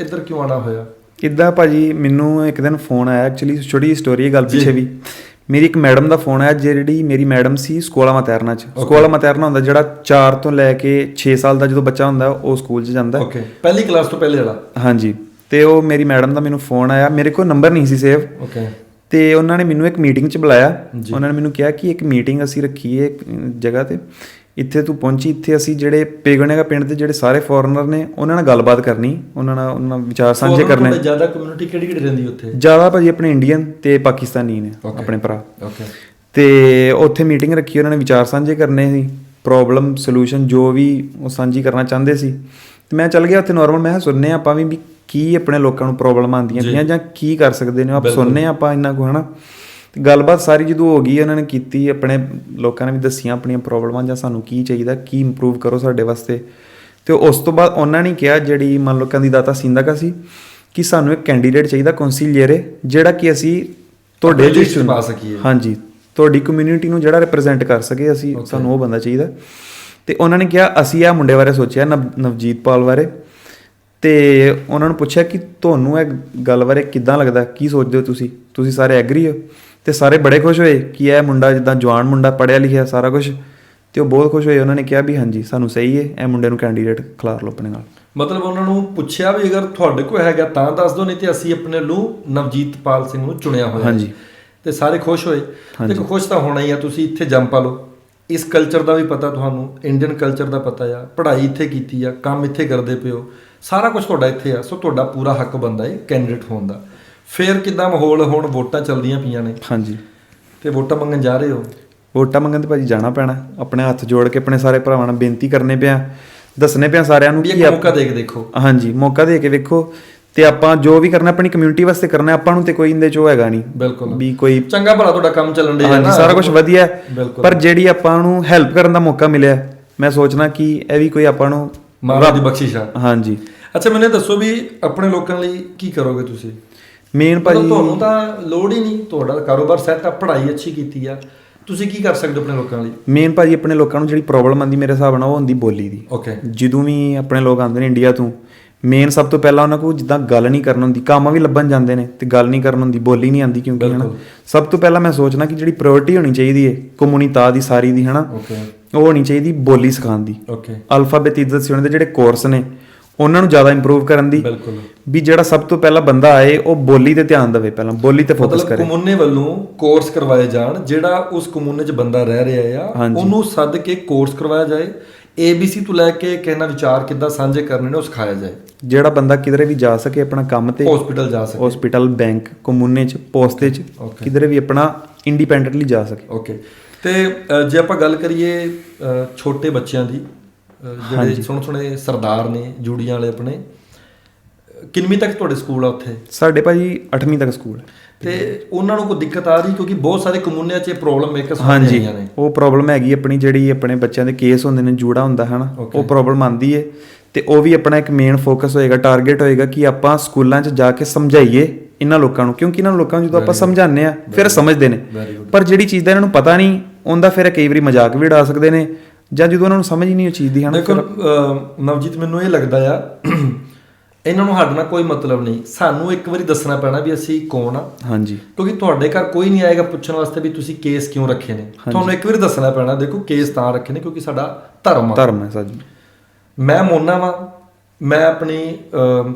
ਇੱਧਰ ਕਿਉਂ ਆਣਾ ਹੋਇਆ? ਇਦਾਂ ਭਾਜੀ ਮੈਨੂੰ ਇੱਕ ਦਿਨ ਫੋਨ ਆਇਆ ਐਕਚੁਅਲੀ ਛੋਟੀ ਸਟੋਰੀ ਹੈ ਗੱਲ। ਪਿੱਛੇ ਵੀ। ਮੇਰੀ ਇੱਕ ਮੈਡਮ ਦਾ ਫੋਨ ਆਇਆ ਜਿਹੜੀ ਮੇਰੀ ਮੈਡਮ ਸੀ ਸਕੋਲਾ ਮਤੈਰਨਾ ਚ। ਸਕੋਲਾ ਮਤੈਰਨਾ ਹੁੰਦਾ ਜਿਹੜਾ 4 ਤੋਂ ਲੈ ਕੇ 6 ਸਾਲ ਦਾ ਜਦੋਂ ਬੱਚਾ ਹੁੰਦਾ ਉਹ ਸਕੂਲ 'ਚ ਜਾਂਦਾ। ਓਕੇ ਪਹਿਲੀ ਕਲਾਸ ਤੋਂ ਪਹਿਲੇ ਵਾਲਾ? ਹਾਂਜੀ। ਤੇ ਉਹ ਮੇਰੀ ਮੈਡਮ ਦਾ ਮੈਨੂੰ ਫੋਨ ਆਇਆ। ਮੇਰੇ ਕੋਲ ਨੰਬਰ ਨਹੀਂ ਸੀ ਸੇਵ ਓਕੇ ਤੇ ਉਹਨਾਂ ਨੇ ਮੈਨੂੰ ਇੱਕ ਮੀਟਿੰਗ 'ਚ ਬੁਲਾਇਆ। ਉਹਨਾਂ ਨੇ ਮੈਨੂੰ ਕਿਹਾ ਕਿ ਇੱਕ ਮੀਟਿੰਗ ਅਸੀਂ ਰੱਖੀ ਹੈ ਇੱਕ ਜਗ੍ਹਾ ਤੇ। ਇੱਥੇ ਤੂੰ ਪਹੁੰਚੀ ਇੱਥੇ ਅਸੀਂ ਜਿਹੜੇ ਪੇਗਣੇਗਾ ਪਿੰਡ ਦੇ ਜਿਹੜੇ ਸਾਰੇ ਫੋਰਨਰ ਨੇ ਉਹਨਾਂ ਨਾਲ ਗੱਲਬਾਤ ਕਰਨੀ ਉਹਨਾਂ ਨਾਲ ਉਹਨਾਂ ਨਾਲ ਵਿਚਾਰ ਸਾਂਝੇ ਕਰਨੇ ਜ਼ਿਆਦਾ ਕਮਿਊਨਿਟੀ ਕਿਹੜੀ ਕਿਹੜੀ ਰਹਿੰਦੀ ਉੱਥੇ ਜ਼ਿਆਦਾ ਭਾਜੀ ਆਪਣੇ ਇੰਡੀਅਨ ਤੇ ਪਾਕਿਸਤਾਨੀ ਨੇ. ਆਪਣੇ ਭਰਾ ਓਕੇ ਤੇ ਉੱਥੇ ਮੀਟਿੰਗ ਰੱਖੀ ਉਹਨਾਂ ਨੇ ਵਿਚਾਰ ਸਾਂਝੇ ਕਰਨੇ ਸੀ ਪ੍ਰੋਬਲਮ ਸੋਲੂਸ਼ਨ ਜੋ ਵੀ ਉਹ ਸਾਂਝੀ ਕਰਨਾ ਚਾਹੁੰਦੇ ਸੀ ਤੇ ਮੈਂ ਚੱਲ ਗਿਆ ਉੱਥੇ ਨਾਰਮਲ ਮੈਂ ਸੁਣਨੇ ਆਪਾਂ ਵੀ ਕੀ ਆਪਣੇ ਲੋਕਾਂ ਨੂੰ ਪ੍ਰੋਬਲਮ ਆਉਂਦੀਆਂ ਜੀ। ਪਈਆਂ ਜਾਂ ਕੀ ਕਰ ਸਕਦੇ ਨੇ ਆਪਾਂ। ਸੁਣਨੇ ਆਪਾਂ ਇੰਨਾ ਕੁ ਹਨਾ ਤੇ ਗੱਲਬਾਤ ਸਾਰੀ ਜਦੋਂ ਹੋ ਗਈ ਉਹਨਾਂ ਨੇ ਕੀਤੀ ਆਪਣੇ ਲੋਕਾਂ ਨੇ ਵੀ ਦੱਸੀਆਂ ਆਪਣੀਆਂ ਪ੍ਰੋਬਲਮਾਂ ਜਾਂ ਸਾਨੂੰ ਕੀ ਚਾਹੀਦਾ ਕੀ ਇੰਪਰੂਵ ਕਰੋ ਸਾਡੇ ਵਾਸਤੇ। ਤੇ ਉਸ ਤੋਂ ਬਾਅਦ ਉਹਨਾਂ ਨੇ ਕਿਹਾ ਜਿਹੜੀ ਮੰਨ ਲਓ ਕੰਦੀਦਾਤਾ ਸਿੰਦਕਾ ਸੀ ਕਿ ਸਾਨੂੰ ਇੱਕ ਕੈਂਡੀਡੇਟ ਚਾਹੀਦਾ ਕੌਂਸੀਲੀਅਰੇ ਜਿਹੜਾ ਕਿ ਅਸੀਂ ਤੁਹਾਡੇ 'ਚ ਪਾ ਸਕੀਏ। ਹਾਂਜੀ ਤੁਹਾਡੀ ਕਮਿਊਨਿਟੀ ਨੂੰ ਜਿਹੜਾ ਰਿਪਰੈਜ਼ੈਂਟ ਕਰ ਸਕੇ ਅਸੀਂ. ਸਾਨੂੰ ਉਹ ਬੰਦਾ ਚਾਹੀਦਾ। ਤੇ ਉਹਨਾਂ ਨੇ ਕਿਹਾ ਅਸੀਂ ਇਹ ਮੁੰਡੇ ਬਾਰੇ ਸੋਚਿਆ ਨਵ- ਨਵਜੀਤ ਪਾਲ ਬਾਰੇ। ਤੇ ਉਹਨਾਂ ਨੂੰ ਪੁੱਛਿਆ ਕਿ ਤੁਹਾਨੂੰ ਇਹ ਗੱਲ ਬਾਰੇ ਕਿੱਦਾਂ ਲੱਗਦਾ ਕੀ ਸੋਚਦੇ ਹੋ ਤੁਸੀਂ? ਤੁਸੀਂ ਸਾਰੇ ਐਗਰੀ ਹੋ? ਤੇ ਸਾਰੇ ਬੜੇ ਖੁਸ਼ ਹੋਏ ਕਿ ਇਹ ਮੁੰਡਾ ਜਿੱਦਾਂ ਜਵਾਨ ਮੁੰਡਾ ਪੜਿਆ ਲਿਖਿਆ ਸਾਰਾ ਕੁਝ ਤੇ ਉਹ ਬਹੁਤ ਖੁਸ਼ ਹੋਏ। ਉਹਨਾਂ ਨੇ ਕਿਹਾ ਵੀ ਹਾਂਜੀ ਸਾਨੂੰ ਸਹੀ ਹੈ ਇਹ ਮੁੰਡੇ ਨੂੰ ਕੈਂਡੀਡੇਟ ਖਿਲਾਰ ਲਓ ਆਪਣੇ ਨਾਲ। ਮਤਲਬ ਉਹਨਾਂ ਨੂੰ ਪੁੱਛਿਆ ਵੀ ਅਗਰ ਤੁਹਾਡੇ ਕੋਲ ਹੈਗਾ ਤਾਂ ਦੱਸ ਦਿਓ ਨਹੀਂ ਤੇ ਅਸੀਂ ਆਪਣੇ ਨੂੰ ਨਵਜੀਤ ਪਾਲ ਸਿੰਘ ਨੂੰ ਚੁਣਿਆ ਹੋਇਆ। ਹਾਂਜੀ। ਤੇ ਸਾਰੇ ਖੁਸ਼ ਹੋਏ। ਦੇਖੋ ਖੁਸ਼ ਤਾਂ ਹੋਣਾ ਹੀ ਆ ਤੁਸੀਂ ਇੱਥੇ ਜੰਮ ਪਾ ਲਓ। ਇਸ ਕਲਚਰ ਦਾ ਵੀ ਪਤਾ ਤੁਹਾਨੂੰ ਇੰਡੀਅਨ ਕਲਚਰ ਦਾ ਪਤਾ ਆ। ਪੜ੍ਹਾਈ ਇੱਥੇ ਕੀਤੀ ਆ ਕੰਮ ਇੱਥੇ ਕਰਦੇ ਪਿਓ ਸਾਰਾ ਕੁਝ ਤੁਹਾਡਾ ਇੱਥੇ ਆ ਸੋ ਤੁਹਾਡਾ ਪੂਰਾ ਹੱਕ ਬੰਦਾ ਹੈ ਕੈਂਡੀਡੇਟ ਹੋਣ ਦਾ। ਫੇਰ ਕਿਦਾਂ ਮਾਹੌਲ ਹੁਣ ਵੋਟਾਂ ਚੱਲਦੀਆਂ ਪਈਆਂ ਨੇ? ਹਾਂਜੀ। ਤੇ ਵੋਟਾਂ ਮੰਗਣ ਜਾ ਰਹੇ ਹੋ? ਵੋਟਾਂ ਮੰਗਣ ਤੇ ਭਾਜੀ ਜਾਣਾ ਪੈਣਾ। ਆਪਣੇ ਹੱਥ ਜੋੜ ਕੇ ਆਪਣੇ ਸਾਰੇ ਭਰਾਵਾਂ ਨਾਲ ਬੇਨਤੀ ਕਰਨੇ ਪਿਆ ਦੱਸਣੇ ਪਿਆ ਸਾਰਿਆਂ ਨੂੰ ਕਿ ਮੌਕਾ ਦੇ ਕੇ ਦੇਖੋ। ਹਾਂਜੀ ਮੌਕਾ ਦੇ ਕੇ ਵੇਖੋ। ਤੇ ਆਪਾਂ ਜੋ ਵੀ ਕਰਨਾ ਆਪਣੀ ਕਮਿਊਨਿਟੀ ਵਾਸਤੇ ਕਰਨਾ ਆਪਾਂ ਨੂੰ ਤੇ ਕੋਈ ਇੰਦੇ ਚ ਹੈਗਾ ਨਹੀਂ। ਬਿਲਕੁਲ। ਵੀ ਕੋਈ ਚੰਗਾ ਭਲਾ ਤੁਹਾਡਾ ਕੰਮ ਚੱਲਣ ਡਿਆ ਹਾਂਜੀ ਨਾ। ਸਾਰਾ ਕੁਝ ਵਧੀਆ। ਪਰ ਜਿਹੜੀ ਆਪਾਂ ਨੂੰ ਹੈਲਪ ਕਰਨ ਦਾ ਮੌਕਾ ਮਿਲਿਆ ਮੈਂ ਸੋਚਣਾ ਕਿ ਇਹ ਵੀ ਕੋਈ ਆਪਾਂ ਨੂੰ ਮਹਾਰਾਜ ਦੀ ਬਖਸ਼ਿਸ਼ ਆ। ਹਾਂਜੀ। ਅੱਛਾ ਮੈਨੂੰ ਦੱਸੋ ਵੀ ਆਪਣੇ ਲੋਕਾਂ ਲਈ ਕੀ ਕਰੋਗੇ ਤੁਸੀਂ? ਮੇਨ ਭਾਜੀ ਤੁਹਾਨੂੰ ਤਾਂ ਲੋੜ ਹੀ ਨਹੀਂ ਤੁਹਾਡਾ ਕਾਰੋਬਾਰ ਸੈੱਟ ਆ ਪੜ੍ਹਾਈ ਅੱਛੀ ਕੀਤੀ ਆ। ਤੁਸੀਂ ਕੀ ਕਰ ਸਕਦੇ ਹੋ ਆਪਣੇ ਲੋਕਾਂ ਲਈ? ਮੇਨ ਭਾਜੀ ਆਪਣੇ ਲੋਕਾਂ ਨੂੰ ਜਿਹੜੀ ਪ੍ਰੋਬਲਮ ਆਂਦੀ ਮੇਰੇ ਹਿਸਾਬ ਨਾਲ ਉਹ ਹੁੰਦੀ ਬੋਲੀ ਦੀ। ਓਕੇ ਜਦੋਂ ਵੀ ਆਪਣੇ ਲੋਕ ਆਉਂਦੇ ਨੇ ਇੰਡੀਆ ਤੋਂ ਮੇਨ ਸਭ ਤੋਂ ਪਹਿਲਾਂ ਉਹਨਾਂ ਕੋਲ ਜਿੱਦਾਂ ਗੱਲ ਨਹੀਂ ਕਰਨ ਹੁੰਦੀ ਕੰਮ ਵੀ ਲੱਭਣ ਜਾਂਦੇ ਨੇ ਤੇ ਗੱਲ ਨਹੀਂ ਕਰਨ ਹੁੰਦੀ ਬੋਲੀ ਨਹੀਂ ਆਉਂਦੀ ਕਿਉਂਕਿ ਹਨਾ। ਸਭ ਤੋਂ ਪਹਿਲਾਂ ਮੈਂ ਸੋਚਣਾ ਕਿ ਜਿਹੜੀ ਪ੍ਰਾਇੋਰਟੀ ਹੋਣੀ ਚਾਹੀਦੀ ਹੈ ਕਮਿਊਨਿਤਾ ਦੀ ਸਾਰੀ ਦੀ ਹਨਾ ਓਕੇ ਉਹ ਹੋਣੀ ਚਾਹੀਦੀ ਬੋਲੀ ਸਿਖਾਉਣ ਦੀ। ਓਕੇ ਅਲਫਾਬੈਟ ਇੱਜ਼ਤ ਸਿਖਾਉਣ ਦੇ ਜਿਹੜੇ ਕੋਰਸ ਨੇ ਉਹਨਾਂ ਨੂੰ ਜ਼ਿਆਦਾ ਇੰਪਰੂਵ ਕਰਨ ਦੀ ਬਿਲਕੁਲ। ਵੀ ਜਿਹੜਾ ਸਭ ਤੋਂ ਪਹਿਲਾਂ ਬੰਦਾ ਆਏ ਉਹ ਬੋਲੀ ਤੇ ਧਿਆਨ ਦੇਵੇ ਪਹਿਲਾਂ ਬੋਲੀ ਤੇ ਫੋਕਸ ਮਤਲਬ ਕਰੇ। ਕਮੂਨੇ ਵੱਲੋਂ ਕੋਰਸ ਕਰਵਾਏ ਜਾਣ ਜਿਹੜਾ ਉਸ ਕਮੂਨੇ 'ਚ ਬੰਦਾ ਰਹਿ ਰਿਹਾ ਆ। ਉਹਨੂੰ ਸੱਦ ਕੇ ਕੋਰਸ ਕਰਵਾਇਆ ਜਾਏ। ABC ਤੋਂ ਲੈ ਕੇ ਕਹਿਣਾ ਵਿਚਾਰ ਕਿੱਦਾਂ ਸਾਂਝੇ ਕਰਨੇ ਨੇ ਉਹ ਸਿਖਾਇਆ ਜਾਏ। ਜਿਹੜਾ ਬੰਦਾ ਕਿਧਰੇ ਵੀ ਜਾ ਸਕੇ ਆਪਣਾ ਕੰਮ ਤੇ ਹਸਪੀਟਲ ਜਾ ਸਕੇ। ਹਸਪੀਟਲ ਬੈਂਕ ਕਮੂਨੇ ਚ ਪੋਸਤੇ ਚ. ਕਿਧਰੇ ਵੀ ਆਪਣਾ ਇੰਡੀਪੈਂਡੈਂਟਲੀ ਜਾ ਸਕੇ। ਓਕੇ ਤੇ ਜੇ ਆਪਾਂ ਗੱਲ ਕਰੀਏ ਛੋਟੇ ਬੱਚਿਆਂ ਦੀ ਜਿਹੜੇ। ਸੋਹਣੇ ਸੋਹਣੇ ਸਰਦਾਰ ਨੇ ਜੂੜੀਆਂ ਵਾਲੇ ਆਪਣੇ ਕਿੰਨਵੀਂ ਤੱਕ ਤੁਹਾਡੇ ਸਕੂਲ ਆ ਉੱਥੇ? ਸਾਡੇ ਭਾਜੀ 8ਵੀਂ ਤੱਕ ਸਕੂਲ ਤੇ ਉਹਨਾਂ ਨੂੰ ਕੋਈ ਦਿੱਕਤ ਆ ਰਹੀ? ਕਿਉਂਕਿ ਬਹੁਤ ਸਾਰੇ ਕਮੂਨਿਆਂ 'ਚ ਇਹ ਪ੍ਰੋਬਲਮ ਇੱਕ ਸਾਹਮਣੇ ਆਈਆਂ ਨੇ। ਉਹ ਪ੍ਰੋਬਲਮ ਹੈਗੀ ਆਪਣੀ ਜਿਹੜੀ ਆਪਣੇ ਬੱਚਿਆਂ ਦੇ ਕੇਸ ਹੁੰਦੇ ਨੇ ਜੂੜਾ ਹੁੰਦਾ ਹਨਾ. ਉਹ ਪ੍ਰੋਬਲਮ ਆਂਦੀ ਏ। ਤੇ ਉਹ ਵੀ ਆਪਣਾ ਇੱਕ ਮੇਨ ਫੋਕਸ ਹੋਏਗਾ ਟਾਰਗੇਟ ਹੋਏਗਾ ਕਿ ਆਪਾਂ ਸਕੂਲਾਂ 'ਚ ਜਾ ਕੇ ਸਮਝਾਈਏ ਇਹਨਾਂ ਲੋਕਾਂ ਨੂੰ। ਕਿਉਂਕਿ ਇਹਨਾਂ ਲੋਕਾਂ ਨੂੰ ਜਦੋਂ ਆਪਾਂ ਸਮਝਾਉਂਦੇ ਆ ਫਿਰ ਸਮਝਦੇ ਨੇ. ਪਰ ਜਿਹੜੀ ਚੀਜ਼ ਦਾ ਇਹਨਾਂ ਨੂੰ ਪਤਾ ਨਹੀਂ ਉਹਦਾ ਫਿਰ ਕਈ ਵਾਰੀ ਮਜ਼ਾਕ ਵੀ ਉਡਾ ਸਕਦੇ ਨੇ। ਜਾਂ ਜਦੋਂ ਉਹਨਾਂ ਨੂੰ ਸਮਝ ਹੀ ਨਹੀਂ ਉਹ ਚੀਜ਼ ਦੀ ਹਨਾ? ਦੇਖੋ ਨਵਜੀਤ ਮੈਨੂੰ ਇਹ ਲੱਗਦਾ ਆ ਇਹਨਾਂ ਨੂੰ ਸਾਡੇ ਨਾਲ ਕੋਈ ਮਤਲਬ ਨਹੀਂ। ਸਾਨੂੰ ਇੱਕ ਵਾਰੀ ਦੱਸਣਾ ਪੈਣਾ ਵੀ ਅਸੀਂ ਕੌਣ ਆ। ਹਾਂਜੀ। ਕਿਉਂਕਿ ਤੁਹਾਡੇ ਘਰ ਕੋਈ ਨਹੀਂ ਆਏਗਾ ਪੁੱਛਣ ਵਾਸਤੇ ਵੀ ਤੁਸੀਂ ਕੇਸ ਕਿਉਂ ਰੱਖੇ ਨੇ। ਤੁਹਾਨੂੰ ਇੱਕ ਵਾਰੀ ਦੱਸਣਾ ਪੈਣਾ ਦੇਖੋ ਕੇਸ ਤਾਂ ਰੱਖੇ ਨੇ ਕਿਉਂਕਿ ਸਾਡਾ ਧਰਮ ਆ। ਧਰਮ ਹੈ ਸਾਜੀ ਮੈਂ ਮੋਨਾ ਵਾਂ ਮੈਂ ਆਪਣੀ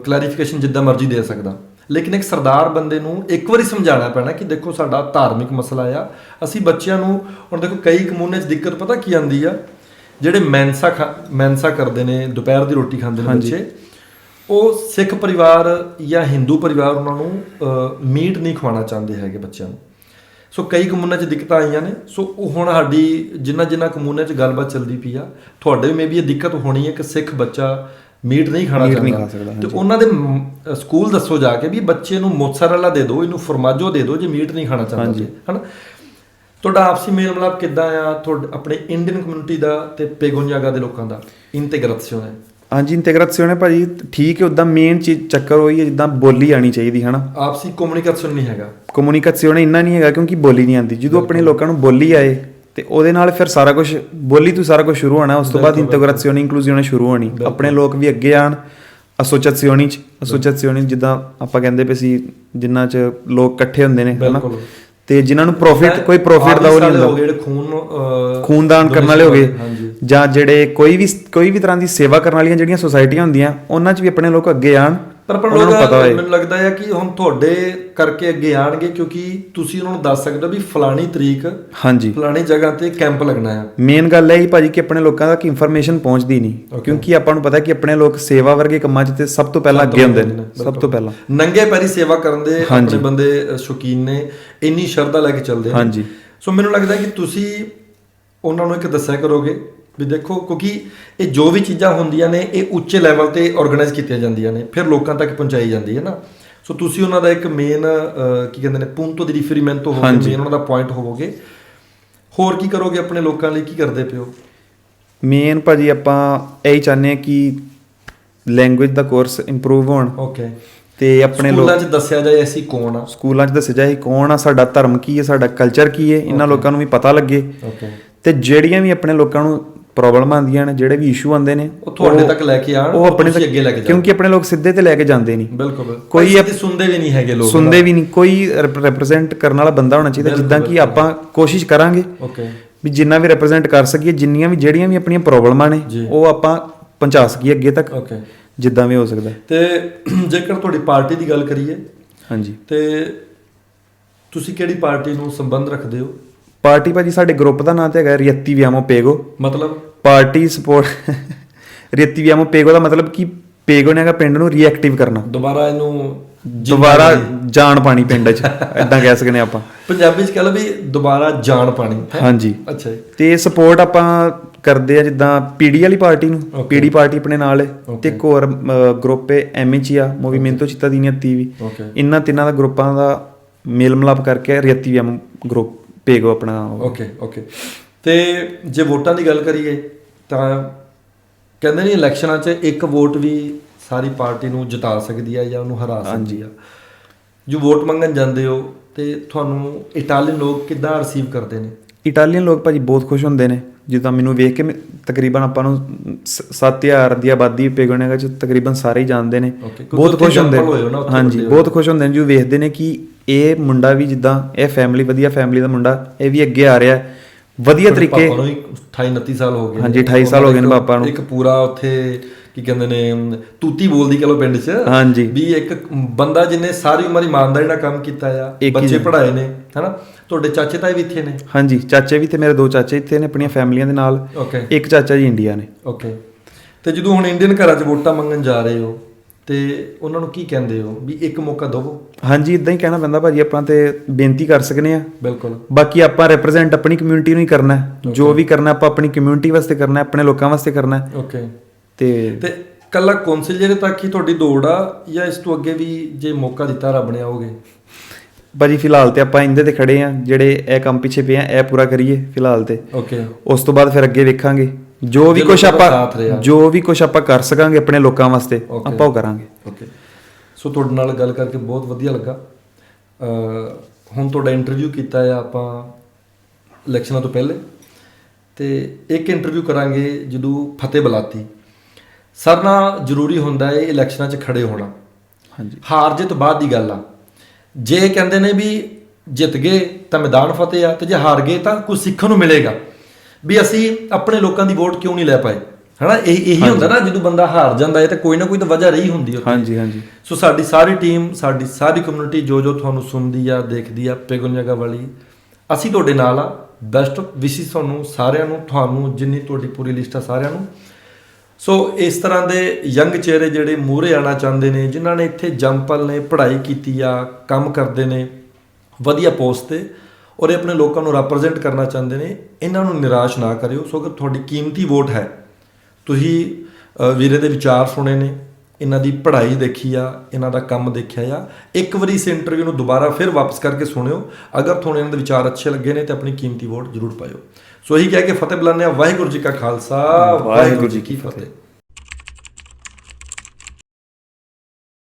ਕਲੈਰੀਫਿਕੇਸ਼ਨ ਜਿੱਦਾਂ ਮਰਜ਼ੀ ਦੇ ਸਕਦਾ। ਲੇਕਿਨ ਇੱਕ ਸਰਦਾਰ ਬੰਦੇ ਨੂੰ ਇੱਕ ਵਾਰੀ ਸਮਝਾਉਣਾ ਪੈਣਾ ਕਿ ਦੇਖੋ ਸਾਡਾ ਧਾਰਮਿਕ ਮਸਲਾ ਆ। ਅਸੀਂ ਬੱਚਿਆਂ ਨੂੰ ਹੁਣ ਦੇਖੋ ਕਈ ਕਮੂਨੇ 'ਚ ਦਿੱਕਤ ਪਤਾ ਕੀ ਆਂਦੀ ਆ? ਜਿਹੜੇ ਮੈਂਸਾ ਮੈਂਸਾ ਕਰਦੇ ਨੇ ਦੁਪਹਿਰ ਦੀ ਰੋਟੀ ਖਾਂਦੇ ਨੇ। ਬੱਚੇ ਉਹ ਸਿੱਖ ਪਰਿਵਾਰ ਜਾਂ ਹਿੰਦੂ ਪਰਿਵਾਰ ਉਹਨਾਂ ਨੂੰ ਮੀਟ ਨਹੀਂ ਖਵਾਉਣਾ ਚਾਹੁੰਦੇ ਹੈਗੇ ਬੱਚਿਆਂ ਨੂੰ। ਸੋ ਕਈ ਕਮੂਨਿਆਂ 'ਚ ਦਿੱਕਤਾਂ ਆਈਆਂ ਨੇ। ਸੋ ਉਹ ਹੁਣ ਸਾਡੀ ਜਿੰਨਾ ਜਿੰਨਾ ਕਮੂਨਿਆਂ 'ਚ ਗੱਲਬਾਤ ਚੱਲਦੀ ਪਈ ਆ ਤੁਹਾਡੇ ਵੀ ਮੇਬੀ ਇਹ ਦਿੱਕਤ ਹੋਣੀ ਹੈ ਕਿ ਸਿੱਖ ਬੱਚਾ ਮੀਟ ਨਹੀਂ ਖਾਣਾ ਚਾਹੁੰਦਾ। ਤੇ। ਉਹਨਾਂ ਦੇ ਸਕੂਲ ਦੱਸੋ ਜਾ ਕੇ ਵੀ ਬੱਚੇ ਨੂੰ ਮੋਤਸਰੇਲਾ ਦੇ ਦਿਓ ਇਹਨੂੰ ਫਰਮਾਜੋ ਦੇ ਦਿਓ ਜੇ ਮੀਟ ਨਹੀਂ ਖਾਣਾ ਚਾਹੁੰਦਾ ਹਨਾ? ਤੁਹਾਡਾ ਆਪਸੀ ਮੇਲ ਮਿਲਾਪ ਕਿੱਦਾਂ ਆ? ਤੁਹਾਡੇ ਆਪਣੇ ਇੰਡੀਅਨ ਕਮਿਊਨਿਟੀ ਦਾ ਤੇ ਪੇਗੋਨਜਾਗਾ ਦੇ ਲੋਕਾਂ ਦਾ। ਇੰਟੀਗ੍ਰੇਸ਼ਨ ਹੈ। ਹਾਂਜੀ ਇੰਟੀਗ੍ਰੇਸ਼ਨ ਭਾਜੀ। ਠੀਕ ਹੈ ਉਦਾਂ ਮੇਨ ਚੀਜ਼ ਚੱਕਰ ਹੋਈ ਹੈ ਜਿੱਦਾਂ ਬੋਲੀ ਆਣੀ ਚਾਹੀਦੀ ਹਨਾ? ਆਪਸੀ ਕਮਿਊਨੀਕੇਸ਼ਨ ਨਹੀਂ ਹੈਗਾ। ਕਮਿਊਨੀਕੇਸ਼ਨ ਇੰਨਾ ਨਹੀਂ ਹੈਗਾ ਕਿਉਂਕਿ ਬੋਲੀ ਨਹੀਂ ਆਉਂਦੀ। ਜਦੋਂ ਆਪਣੇ ਲੋਕਾਂ ਨੂੰ ਬੋਲੀ ਆਏ ਤੇ ਉਹਦੇ ਨਾਲ ਫਿਰ ਸਾਰਾ ਕੁਝ ਬੋਲੀ ਤੋਂ ਸਾਰਾ ਕੁਝ ਸ਼ੁਰੂ ਹੋਣਾ ਉਸ ਤੋਂ ਬਾਅਦ ਇੰਟੀਗ੍ਰੇਸ਼ਨ ਇਨਕਲੂਜੀਵਨ ਸ਼ੁਰੂ ਹੋਣੀ। ਆਪਣੇ ਲੋਕ ਵੀ ਅੱਗੇ ਆਣ ਐਸੋਸੀਏਸ਼ਨੀ ਚ ਐਸੋਸੀਏਸ਼ਨੀ ਜਿੱਦਾਂ ਆਪਾਂ ਕਹਿੰਦੇ ਪਏ ਸੀ ਜਿੰਨਾ ਚ ਲੋਕ ਇਕੱਠੇ ਹੁੰਦੇ ਨੇ ਹਨਾ। ਤੇ ਜਿਨ੍ਹਾਂ ਨੂੰ ਪ੍ਰੋਫਿਟ ਕੋਈ ਪ੍ਰੋਫਿਟ ਦਾ ਉਹ ਨਹੀਂ ਹੁੰਦਾ। ਜਿਹੜੇ ਖੂਨ ਖੂਨਦਾਨ ਕਰਨ ਵਾਲੇ ਹੋ ਗਏ। ਹਾਂਜੀ। ਜਾਂ ਜਿਹੜੇ ਕੋਈ ਵੀ ਕੋਈ ਵੀ ਤਰ੍ਹਾਂ ਦੀ ਸੇਵਾ ਕਰਨ ਵਾਲੀਆਂ ਜਿਹੜੀਆਂ ਸੁਸਾਇਟੀਆਂ ਹੁੰਦੀਆਂ ਉਹਨਾਂ 'ਚ ਵੀ ਆਪਣੇ ਲੋਕ ਅੱਗੇ ਆਣ ਪਰ ਪਰ ਲੋਕ ਮੈਨੂੰ ਲੱਗਦਾ ਹੈ ਕਿ ਹੁਣ ਤੁਹਾਡੇ ਕਰਕੇ ਅੱਗੇ ਆਣਗੇ ਕਿਉਂਕਿ ਤੁਸੀਂ ਉਹਨਾਂ ਨੂੰ ਦੱਸ ਸਕਦੇ ਹੋ ਵੀ ਫਲਾਣੀ ਤਰੀਕ ਹਾਂਜੀ। ਫਲਾਣੀ ਜਗ੍ਹਾ ਤੇ ਕੈਂਪ ਲੱਗਣਾ ਹੈ ਮੇਨ ਗੱਲ ਇਹ ਹੀ ਭਾਜੀ ਕਿ ਆਪਣੇ ਲੋਕਾਂ ਤੱਕ ਇਨਫੋਰਮੇਸ਼ਨ ਪਹੁੰਚਦੀ ਨਹੀਂ। ਕਿਉਂਕਿ ਆਪਾਂ ਨੂੰ ਪਤਾ ਕਿ ਆਪਣੇ ਲੋਕ ਸੇਵਾ ਵਰਗੇ ਕੰਮਾਂ 'ਚ ਤੇ ਸਭ ਤੋਂ ਪਹਿਲਾਂ ਅੱਗੇ ਹੁੰਦੇ ਨੇ। ਸਭ ਤੋਂ ਪਹਿਲਾਂ। ਨੰਗੇ ਪੈਰੀ ਸੇਵਾ ਕਰਨ ਦੇ ਆਪਣੇ ਬੰਦੇ ਸ਼ੌਕੀਨ ਨੇ ਇੰਨੀ ਸ਼ਰਧਾ ਲੈ ਕੇ ਚੱਲਦੇ ਨੇ। ਹਾਂਜੀ। ਸੋ ਮੈਨੂੰ ਲੱਗਦਾ ਕਿ ਤੁਸੀਂ ਉਹਨਾਂ ਨੂੰ ਇੱਕ ਦੱਸਿਆ ਕਰੋਗੇ ਵੀ ਦੇਖੋ ਕਿਉਂਕਿ ਇਹ ਜੋ ਵੀ ਚੀਜ਼ਾਂ ਹੁੰਦੀਆਂ ਨੇ ਇਹ ਉੱਚੇ ਲੈਵਲ ਤੇ ਆਰਗੇਨਾਈਜ਼ ਕੀਤੀਆਂ ਜਾਂਦੀਆਂ ਨੇ ਫਿਰ ਲੋਕਾਂ ਤੱਕ ਪਹੁੰਚਾਈ ਜਾਂਦੀ ਹੈ ਨਾ। ਸੋ ਤੁਸੀਂ ਉਹਨਾਂ ਦਾ ਇੱਕ ਮੇਨ ਕੀ ਕਹਿੰਦੇ ਨੇ ਪੁੰਤੋ ਦੀ ਰਿਫਰੀਮੈਂਟੋ ਹੋਵੋਗੇ ਮੇਨ ਉਹਨਾਂ ਦਾ ਪੁਆਇੰਟ ਹੋਵੋਗੇ। ਹੋਰ ਕੀ ਕਰੋਗੇ ਆਪਣੇ ਲੋਕਾਂ ਲਈ? ਕੀ ਕਰਦੇ ਪਿਓ ਮੇਨ ਭਾਜੀ ਆਪਾਂ ਇਹ ਚਾਹੁੰਦੇ ਹਾਂ ਕਿ ਲੈਂਗੁਏਜ ਦਾ ਕੋਰਸ ਇੰਪਰੂਵ ਹੋਣ। ਓਕੇ ਤੇ ਆਪਣੇ ਲੋਕ ਸਕੂਲਾਂ 'ਚ ਦੱਸਿਆ ਜਾਏ ਅਸੀਂ ਕੌਣ ਆ? ਸਕੂਲਾਂ 'ਚ ਦੱਸਿਆ ਜਾਏ ਕੌਣ ਆ ਸਾਡਾ ਧਰਮ ਕੀ ਹੈ ਸਾਡਾ ਕਲਚਰ ਕੀ ਹੈ ਇਹਨਾਂ ਲੋਕਾਂ ਨੂੰ ਵੀ ਪਤਾ ਲੱਗੇ। ਓਕੇ ਤੇ ਜਿਹੜੀਆਂ ਵੀ ਆਪਣੇ ਲੋਕਾਂ ਨੂੰ ਪ੍ਰੋਬਲਮ ਆਉਂਦੀਆਂ ਨੇ ਜਿਹੜੇ ਵੀ ਇਸ਼ੂ ਆਉਂਦੇ ਨੇ ਉਹ ਤੁਹਾਡੇ ਤੱਕ ਲੈ ਕੇ ਆਣ ਉਹ ਆਪਣੇ ਤੱਕ ਅੱਗੇ ਲੈ ਕੇ ਕਿਉਂਕਿ ਆਪਣੇ ਲੋਕ ਸਿੱਧੇ ਤੇ ਲੈ ਕੇ ਜਾਂਦੇ ਨਹੀਂ। ਬਿਲਕੁਲ। ਕੋਈ ਸਿੱਧੇ ਸੁਣਦੇ ਵੀ ਨਹੀਂ ਹੈਗੇ ਲੋਕ ਸੁਣਦੇ ਵੀ ਨਹੀਂ। ਕੋਈ ਰਿਪਰੈਜ਼ੈਂਟ ਕਰਨ ਵਾਲਾ ਬੰਦਾ ਹੋਣਾ ਚਾਹੀਦਾ ਜਿੱਦਾਂ ਕਿ ਆਪਾਂ ਕੋਸ਼ਿਸ਼ ਕਰਾਂਗੇ ਓਕੇ ਵੀ ਜਿੰਨਾ ਵੀ ਰਿਪਰੈਜ਼ੈਂਟ ਕਰ ਸਕੀਏ ਜਿੰਨੀਆਂ ਵੀ ਜਿਹੜੀਆਂ ਵੀ ਆਪਣੀਆਂ ਪ੍ਰੋਬਲਮਾਂ ਨੇ। ਉਹ ਆਪਾਂ ਪਹੁੰਚਾ ਸਕੀਏ ਅੱਗੇ ਤੱਕ ਓਕੇ ਜਿੱਦਾਂ ਵੀ ਹੋ ਸਕਦਾ। ਤੇ ਜੇਕਰ ਤੁਹਾਡੀ ਪਾਰਟੀ ਦੀ ਗੱਲ ਕਰੀਏ ਹਾਂਜੀ। ਤੇ ਤੁਸੀਂ ਕਿਹੜੀ ਪਾਰਟੀ ਨੂੰ ਸੰਬੰਧ ਰੱਖਦੇ ਹੋ? ਪਾਰਟੀ ਭਾਜੀ ਸਾਡੇ ਗਰੁੱਪ ਦਾ ਨਾਮ ਤੇ ਹੈਗਾ ਰਿਯਤੀ ਵਿਆਮੋ ਪੇਗੋ। ਮਤਲਬ? ਪਾਰਟੀ ਸਪੋਰਟ ਰਿਯਤੀ ਵਿਆਮੋ ਪੇਗੋ ਦਾ ਮਤਲਬ ਕਿ ਪੇਗੋ ਨੇ ਹੈਗਾ ਪਿੰਡ ਨੂੰ ਰੀਐਕਟਿਵ ਕਰਨਾ। ਦੁਬਾਰਾ ਇਹਨੂੰ ਦੁਬਾਰਾ ਜਾਣ ਪਾਣੀ ਪਿੰਡ 'ਚ ਇਦਾਂ ਕਹਿ ਸਕਦੇ ਹਾਂ ਆਪਾਂ। ਪੰਜਾਬੀ ਚ ਕਹ ਲਓ ਵੀ ਦੁਬਾਰਾ ਜਾਣ ਪਾਣੀ? ਹਾਂਜੀ। ਅੱਛਾ ਤੇ ਸਪੋਰਟ ਆਪਾਂ ਕਰਦੇ ਆ ਜਿੱਦਾਂ ਪੀਡੀ ਵਾਲੀ ਪਾਰਟੀ ਨੂੰ। ਪੀਡੀ ਪਾਰਟੀ ਆਪਣੇ ਨਾਲ ਹੈ ਤੇ ਇੱਕ ਹੋਰ ਗਰੁੱਪ ਹੈ ਐਮਐਚਆ ਮੂਵੀਮੈਂਟੋ ਚਿੱਤਾ ਦੀ ਨੀਤੀ ਵੀ। ਓਕੇ ਇਹਨਾਂ ਤਿੰਨਾਂ ਦਾ ਗਰੁੱਪਾਂ ਦਾ ਮੇਲ ਮਿਲਾਪ ਕਰਕੇ ਰਿਯਤੀ ਵਿਆਮ ਗਰੁੱਪ ਪੇਗੋ ਆਪਣਾ ਓਕੇ ਓਕੇ ਤੇ ਜੇ ਵੋਟਾਂ ਦੀ ਗੱਲ ਕਰੀਏ ਤਾਂ ਕਹਿੰਦੇ ਨੇ ਇਲੈਕਸ਼ਨਾਂ 'ਚ ਇੱਕ ਵੋਟ ਵੀ ਸਾਰੀ ਪਾਰਟੀ ਨੂੰ ਜਿਤਾ ਸਕਦੀ ਹੈ ਜਾਂ ਉਹਨੂੰ ਹਰਾ ਸਕਦੀ ਆ। ਜੋ ਵੋਟ ਮੰਗਣ ਜਾਂਦੇ ਹੋ ਤੇ ਤੁਹਾਨੂੰ ਇਟਾਲੀਅਨ ਲੋਕ ਕਿੱਦਾਂ ਰਿਸੀਵ ਕਰਦੇ ਨੇ? ਇਟਾਲੀਅਨ ਲੋਕ ਭਾਜੀ ਬਹੁਤ ਖੁਸ਼ ਹੁੰਦੇ ਨੇ। ਜਿੱਦਾਂ ਮੈਨੂੰ ਵੇਖ ਕੇ ਤਕਰੀਬਨ ਆਪਾਂ ਨੂੰ 7000 ਦੀ ਆਬਾਦੀ ਪੇਗੋਨੇਗਾ ਚ ਤਕਰੀਬਨ ਸਾਰੇ ਹੀ ਜਾਣਦੇ ਨੇ। ਬਹੁਤ ਖੁਸ਼ ਹੁੰਦੇ ਨਾ, ਹਾਂਜੀ ਬਹੁਤ ਖੁਸ਼ ਹੁੰਦੇ ਨੇ। ਜੋ ਵੇਖਦੇ ਨੇ ਕਿ ਇਹ ਮੁੰਡਾ ਵੀ ਜਿੱਦਾਂ ਇਹ ਫੈਮਿਲੀ ਵਧੀਆ ਫੈਮਿਲੀ ਦਾ ਮੁੰਡਾ ਇਹ ਵੀ ਅੱਗੇ ਆ ਰਿਹਾ। ਵਧੀਆ ਤਰੀਕੇ ਪਾਪਾ ਨੂੰ ਵੀ 28 29 ਸਾਲ ਹੋ ਗਏ ਹਾਂਜੀ, ਨੇ। 28 ਸਾਲ ਹੋ ਗਏ ਨੇ ਪਾਪਾ ਨੂੰ। ਇੱਕ ਪੂਰਾ ਉੱਥੇ ਕੀ ਕਹਿੰਦੇ ਨੇ ਤੂਤੀ ਬੋਲਦੀ ਕਹ ਲੋ ਪਿੰਡ 'ਚ ਹਾਂਜੀ। ਵੀ ਇੱਕ ਬੰਦਾ ਜਿਹਨੇ ਸਾਰੀ ਉਮਰ ਇਮਾਨਦਾਰੀ ਨਾਲ ਕੰਮ ਕੀਤਾ ਆ ਬੱਚੇ ਜਣਾ। ਪੜ੍ਹਾਏ ਨੇ ਹਨਾ ਤੁਹਾਡੇ ਚਾਚੇ ਤਾਏ ਵੀ ਇੱਥੇ ਨੇ ਹਾਂਜੀ ਚਾਚੇ ਵੀ ਤੇ ਮੇਰੇ ਦੋ ਚਾਚੇ ਇੱਥੇ ਨੇ ਆਪਣੀਆਂ ਫੈਮਲੀਆਂ ਦੇ ਨਾਲ ਇੱਕ ਚਾਚਾ ਜੀ ਇੰਡੀਆ ਨੇ ਓਕੇ ਤੇ ਜਦੋਂ ਹੁਣ ਇੰਡੀਅਨ ਘਰਾਂ 'ਚ ਵੋਟਾਂ ਮੰਗਣ ਜਾ ਰਹੇ ਹੋ ਤੇ ਉਹਨਾਂ ਨੂੰ ਕੀ ਕਹਿੰਦੇ ਹੋ? ਵੀ ਇੱਕ ਮੌਕਾ ਦਿਵੋ। ਹਾਂਜੀ ਇਦਾਂ ਹੀ ਕਹਿਣਾ ਪੈਂਦਾ ਭਾਜੀ ਆਪਾਂ ਤੇ ਬੇਨਤੀ ਕਰ ਸਕਨੇ ਆ। ਬਿਲਕੁਲ। ਬਾਕੀ ਆਪਾਂ ਰਿਪਰੈਜ਼ੈਂਟ ਆਪਣੀ ਕਮਿਊਨਿਟੀ ਨੂੰ ਹੀ ਕਰਨਾ ਜੋ ਵੀ ਕਰਨਾ ਆਪਾਂ ਆਪਣੀ ਕਮਿਊਨਿਟੀ ਵਾਸਤੇ ਕਰਨਾ ਆਪਣੇ ਲੋਕਾਂ ਵਾਸਤੇ ਕਰਨਾ ਓਕੇ ਤੇ ਤੇ ਕੱਲਾ ਕੌਂਸਲਰ ਤੱਕ ਹੀ ਤੁਹਾਡੀ ਦੌੜ ਆ ਜਾਂ ਇਸ ਤੋਂ ਅੱਗੇ ਵੀ ਜੇ ਮੌਕਾ ਦਿੱਤਾ ਰੱਬ ਨੇ ਆਓਗੇ? ਭਾਜੀ ਫਿਲਹਾਲ ਤੇ ਆਪਾਂ ਇੰਦੇ ਤੇ ਖੜੇ ਆ ਜਿਹੜੇ ਇਹ ਕੰਮ ਪਿੱਛੇ ਪਏ ਆ ਇਹ ਪੂਰਾ ਕਰੀਏ ਫਿਲਹਾਲ ਤੇ। ਓਕੇ ਉਸ ਤੋਂ ਬਾਅਦ ਫਿਰ ਅੱਗੇ ਵੇਖਾਂਗੇ। ਜੋ ਵੀ ਕੁਝ ਆਪਾਂ। ਜੋ ਵੀ ਕੁਝ ਆਪਾਂ ਕਰ ਸਕਾਂਗੇ ਆਪਣੇ ਲੋਕਾਂ ਵਾਸਤੇ. ਆਪਾਂ ਉਹ ਕਰਾਂਗੇ। ਓਕੇ ਸੋ ਤੁਹਾਡੇ ਨਾਲ ਗੱਲ ਕਰਕੇ ਬਹੁਤ ਵਧੀਆ ਲੱਗਾ। ਅ ਹੁਣ ਤੁਹਾਡਾ ਇੰਟਰਵਿਊ ਕੀਤਾ ਹੈ ਆਪਾਂ ਇਲੈਕਸ਼ਨਾਂ ਤੋਂ ਪਹਿਲੇ। ਤੇ ਇੱਕ ਇੰਟਰਵਿਊ ਕਰਾਂਗੇ ਜਦੋਂ ਫਤਿਹ ਬਲਾਤੀ। ਸਰ ਨਾ ਜ਼ਰੂਰੀ ਹੁੰਦਾ ਹੈ ਇਲੈਕਸ਼ਨਾਂ 'ਚ ਖੜੇ ਹੋਣਾ। ਹਾਂਜੀ। ਹਾਰ ਜਿੱਤ ਬਾਅਦ ਦੀ ਗੱਲ ਆ। ਜੇ ਕਹਿੰਦੇ ਨੇ ਵੀ ਜਿੱਤ ਗਏ ਤਾਂ ਮੈਦਾਨ ਫਤਿਹ ਆ ਤੇ ਜੇ ਹਾਰ ਗਏ ਤਾਂ ਕੁਝ ਸਿੱਖਣ ਨੂੰ ਮਿਲੇਗਾ। ਵੀ ਅਸੀਂ ਆਪਣੇ ਲੋਕਾਂ ਦੀ ਵੋਟ ਕਿਉਂ ਨਹੀਂ ਲੈ ਪਾਏ? ਹਨਾ? ਇਹ ਇਹੀ ਹੁੰਦਾ ਨਾ ਜਦੋਂ ਬੰਦਾ ਹਾਰ ਜਾਂਦਾ ਹੈ ਤਾਂ ਕੋਈ ਨਾ ਕੋਈ ਤਾਂ ਵਜ੍ਹਾ ਰਹੀ ਹੁੰਦੀ ਹੈ ਹਾਂਜੀ ਹਾਂਜੀ। ਸੋ ਸਾਡੀ ਸਾਰੀ ਟੀਮ ਸਾਡੀ ਸਾਰੀ ਕਮਿਊਨਿਟੀ ਜੋ ਜੋ ਤੁਹਾਨੂੰ ਸੁਣਦੀ ਆ ਦੇਖਦੀ ਆ ਪੈਗੁਨ ਜਗ੍ਹਾ ਵਾਲੀ ਅਸੀਂ ਤੁਹਾਡੇ ਨਾਲ ਆ। ਬੈਸਟ ਵਿਸ਼ੇਸ ਤੁਹਾਨੂੰ ਸਾਰਿਆਂ ਨੂੰ ਤੁਹਾਨੂੰ ਜਿੰਨੀ ਤੁਹਾਡੀ ਪੂਰੀ ਲਿਸਟ ਆ ਸਾਰਿਆਂ ਨੂੰ। ਸੋ ਇਸ ਤਰ੍ਹਾਂ ਦੇ ਯੰਗ ਚਿਹਰੇ ਜਿਹੜੇ ਮੂਹਰੇ ਆਣਾ ਚਾਹੁੰਦੇ ਨੇ ਜਿਨ੍ਹਾਂ ਨੇ ਇੱਥੇ ਜੰਪਲ ਨੇ ਪੜ੍ਹਾਈ ਕੀਤੀ ਆ ਕੰਮ ਕਰਦੇ ਨੇ ਵਧੀਆ ਪੋਸਟ ਤੇ ਔਰ ਇਹ ਆਪਣੇ ਲੋਕਾਂ ਨੂੰ ਰਿਪਰੈਜ਼ੈਂਟ ਕਰਨਾ ਚਾਹੁੰਦੇ ਨੇ ਇਹਨਾਂ ਨੂੰ ਨਿਰਾਸ਼ ਨਾ ਕਰਿਓ। ਸੋ ਅਗਰ ਤੁਹਾਡੀ ਕੀਮਤੀ ਵੋਟ ਹੈ ਤੁਸੀਂ ਵੀਰੇ ਦੇ ਵਿਚਾਰ ਸੁਣੇ ਨੇ ਇਹਨਾਂ ਦੀ ਪੜ੍ਹਾਈ ਦੇਖੀ ਆ ਇਹਨਾਂ ਦਾ ਕੰਮ ਦੇਖਿਆ ਆ ਇੱਕ ਵਾਰੀ ਇਸ ਇੰਟਰਵਿਊ ਨੂੰ ਦੁਬਾਰਾ ਫਿਰ ਵਾਪਸ ਕਰਕੇ ਸੁਣਿਓ। ਅਗਰ ਤੁਹਾਨੂੰ ਇਹਨਾਂ ਦੇ ਵਿਚਾਰ ਅੱਛੇ ਲੱਗੇ ਨੇ ਤੇ ਆਪਣੀ ਕੀਮਤੀ ਵੋਟ ਜ਼ਰੂਰ ਪਾਇਓ। ਸੋ ਇਹੀ ਕਹਿ ਕੇ ਫਤਿਹ ਬੁਲਾਉਂਦੇ ਆ ਵਾਹਿਗੁਰੂ ਜੀ ਕਾ ਖਾਲਸਾ ਵਾਹਿਗੁਰੂ ਜੀ ਕੀ ਫਤਿਹ।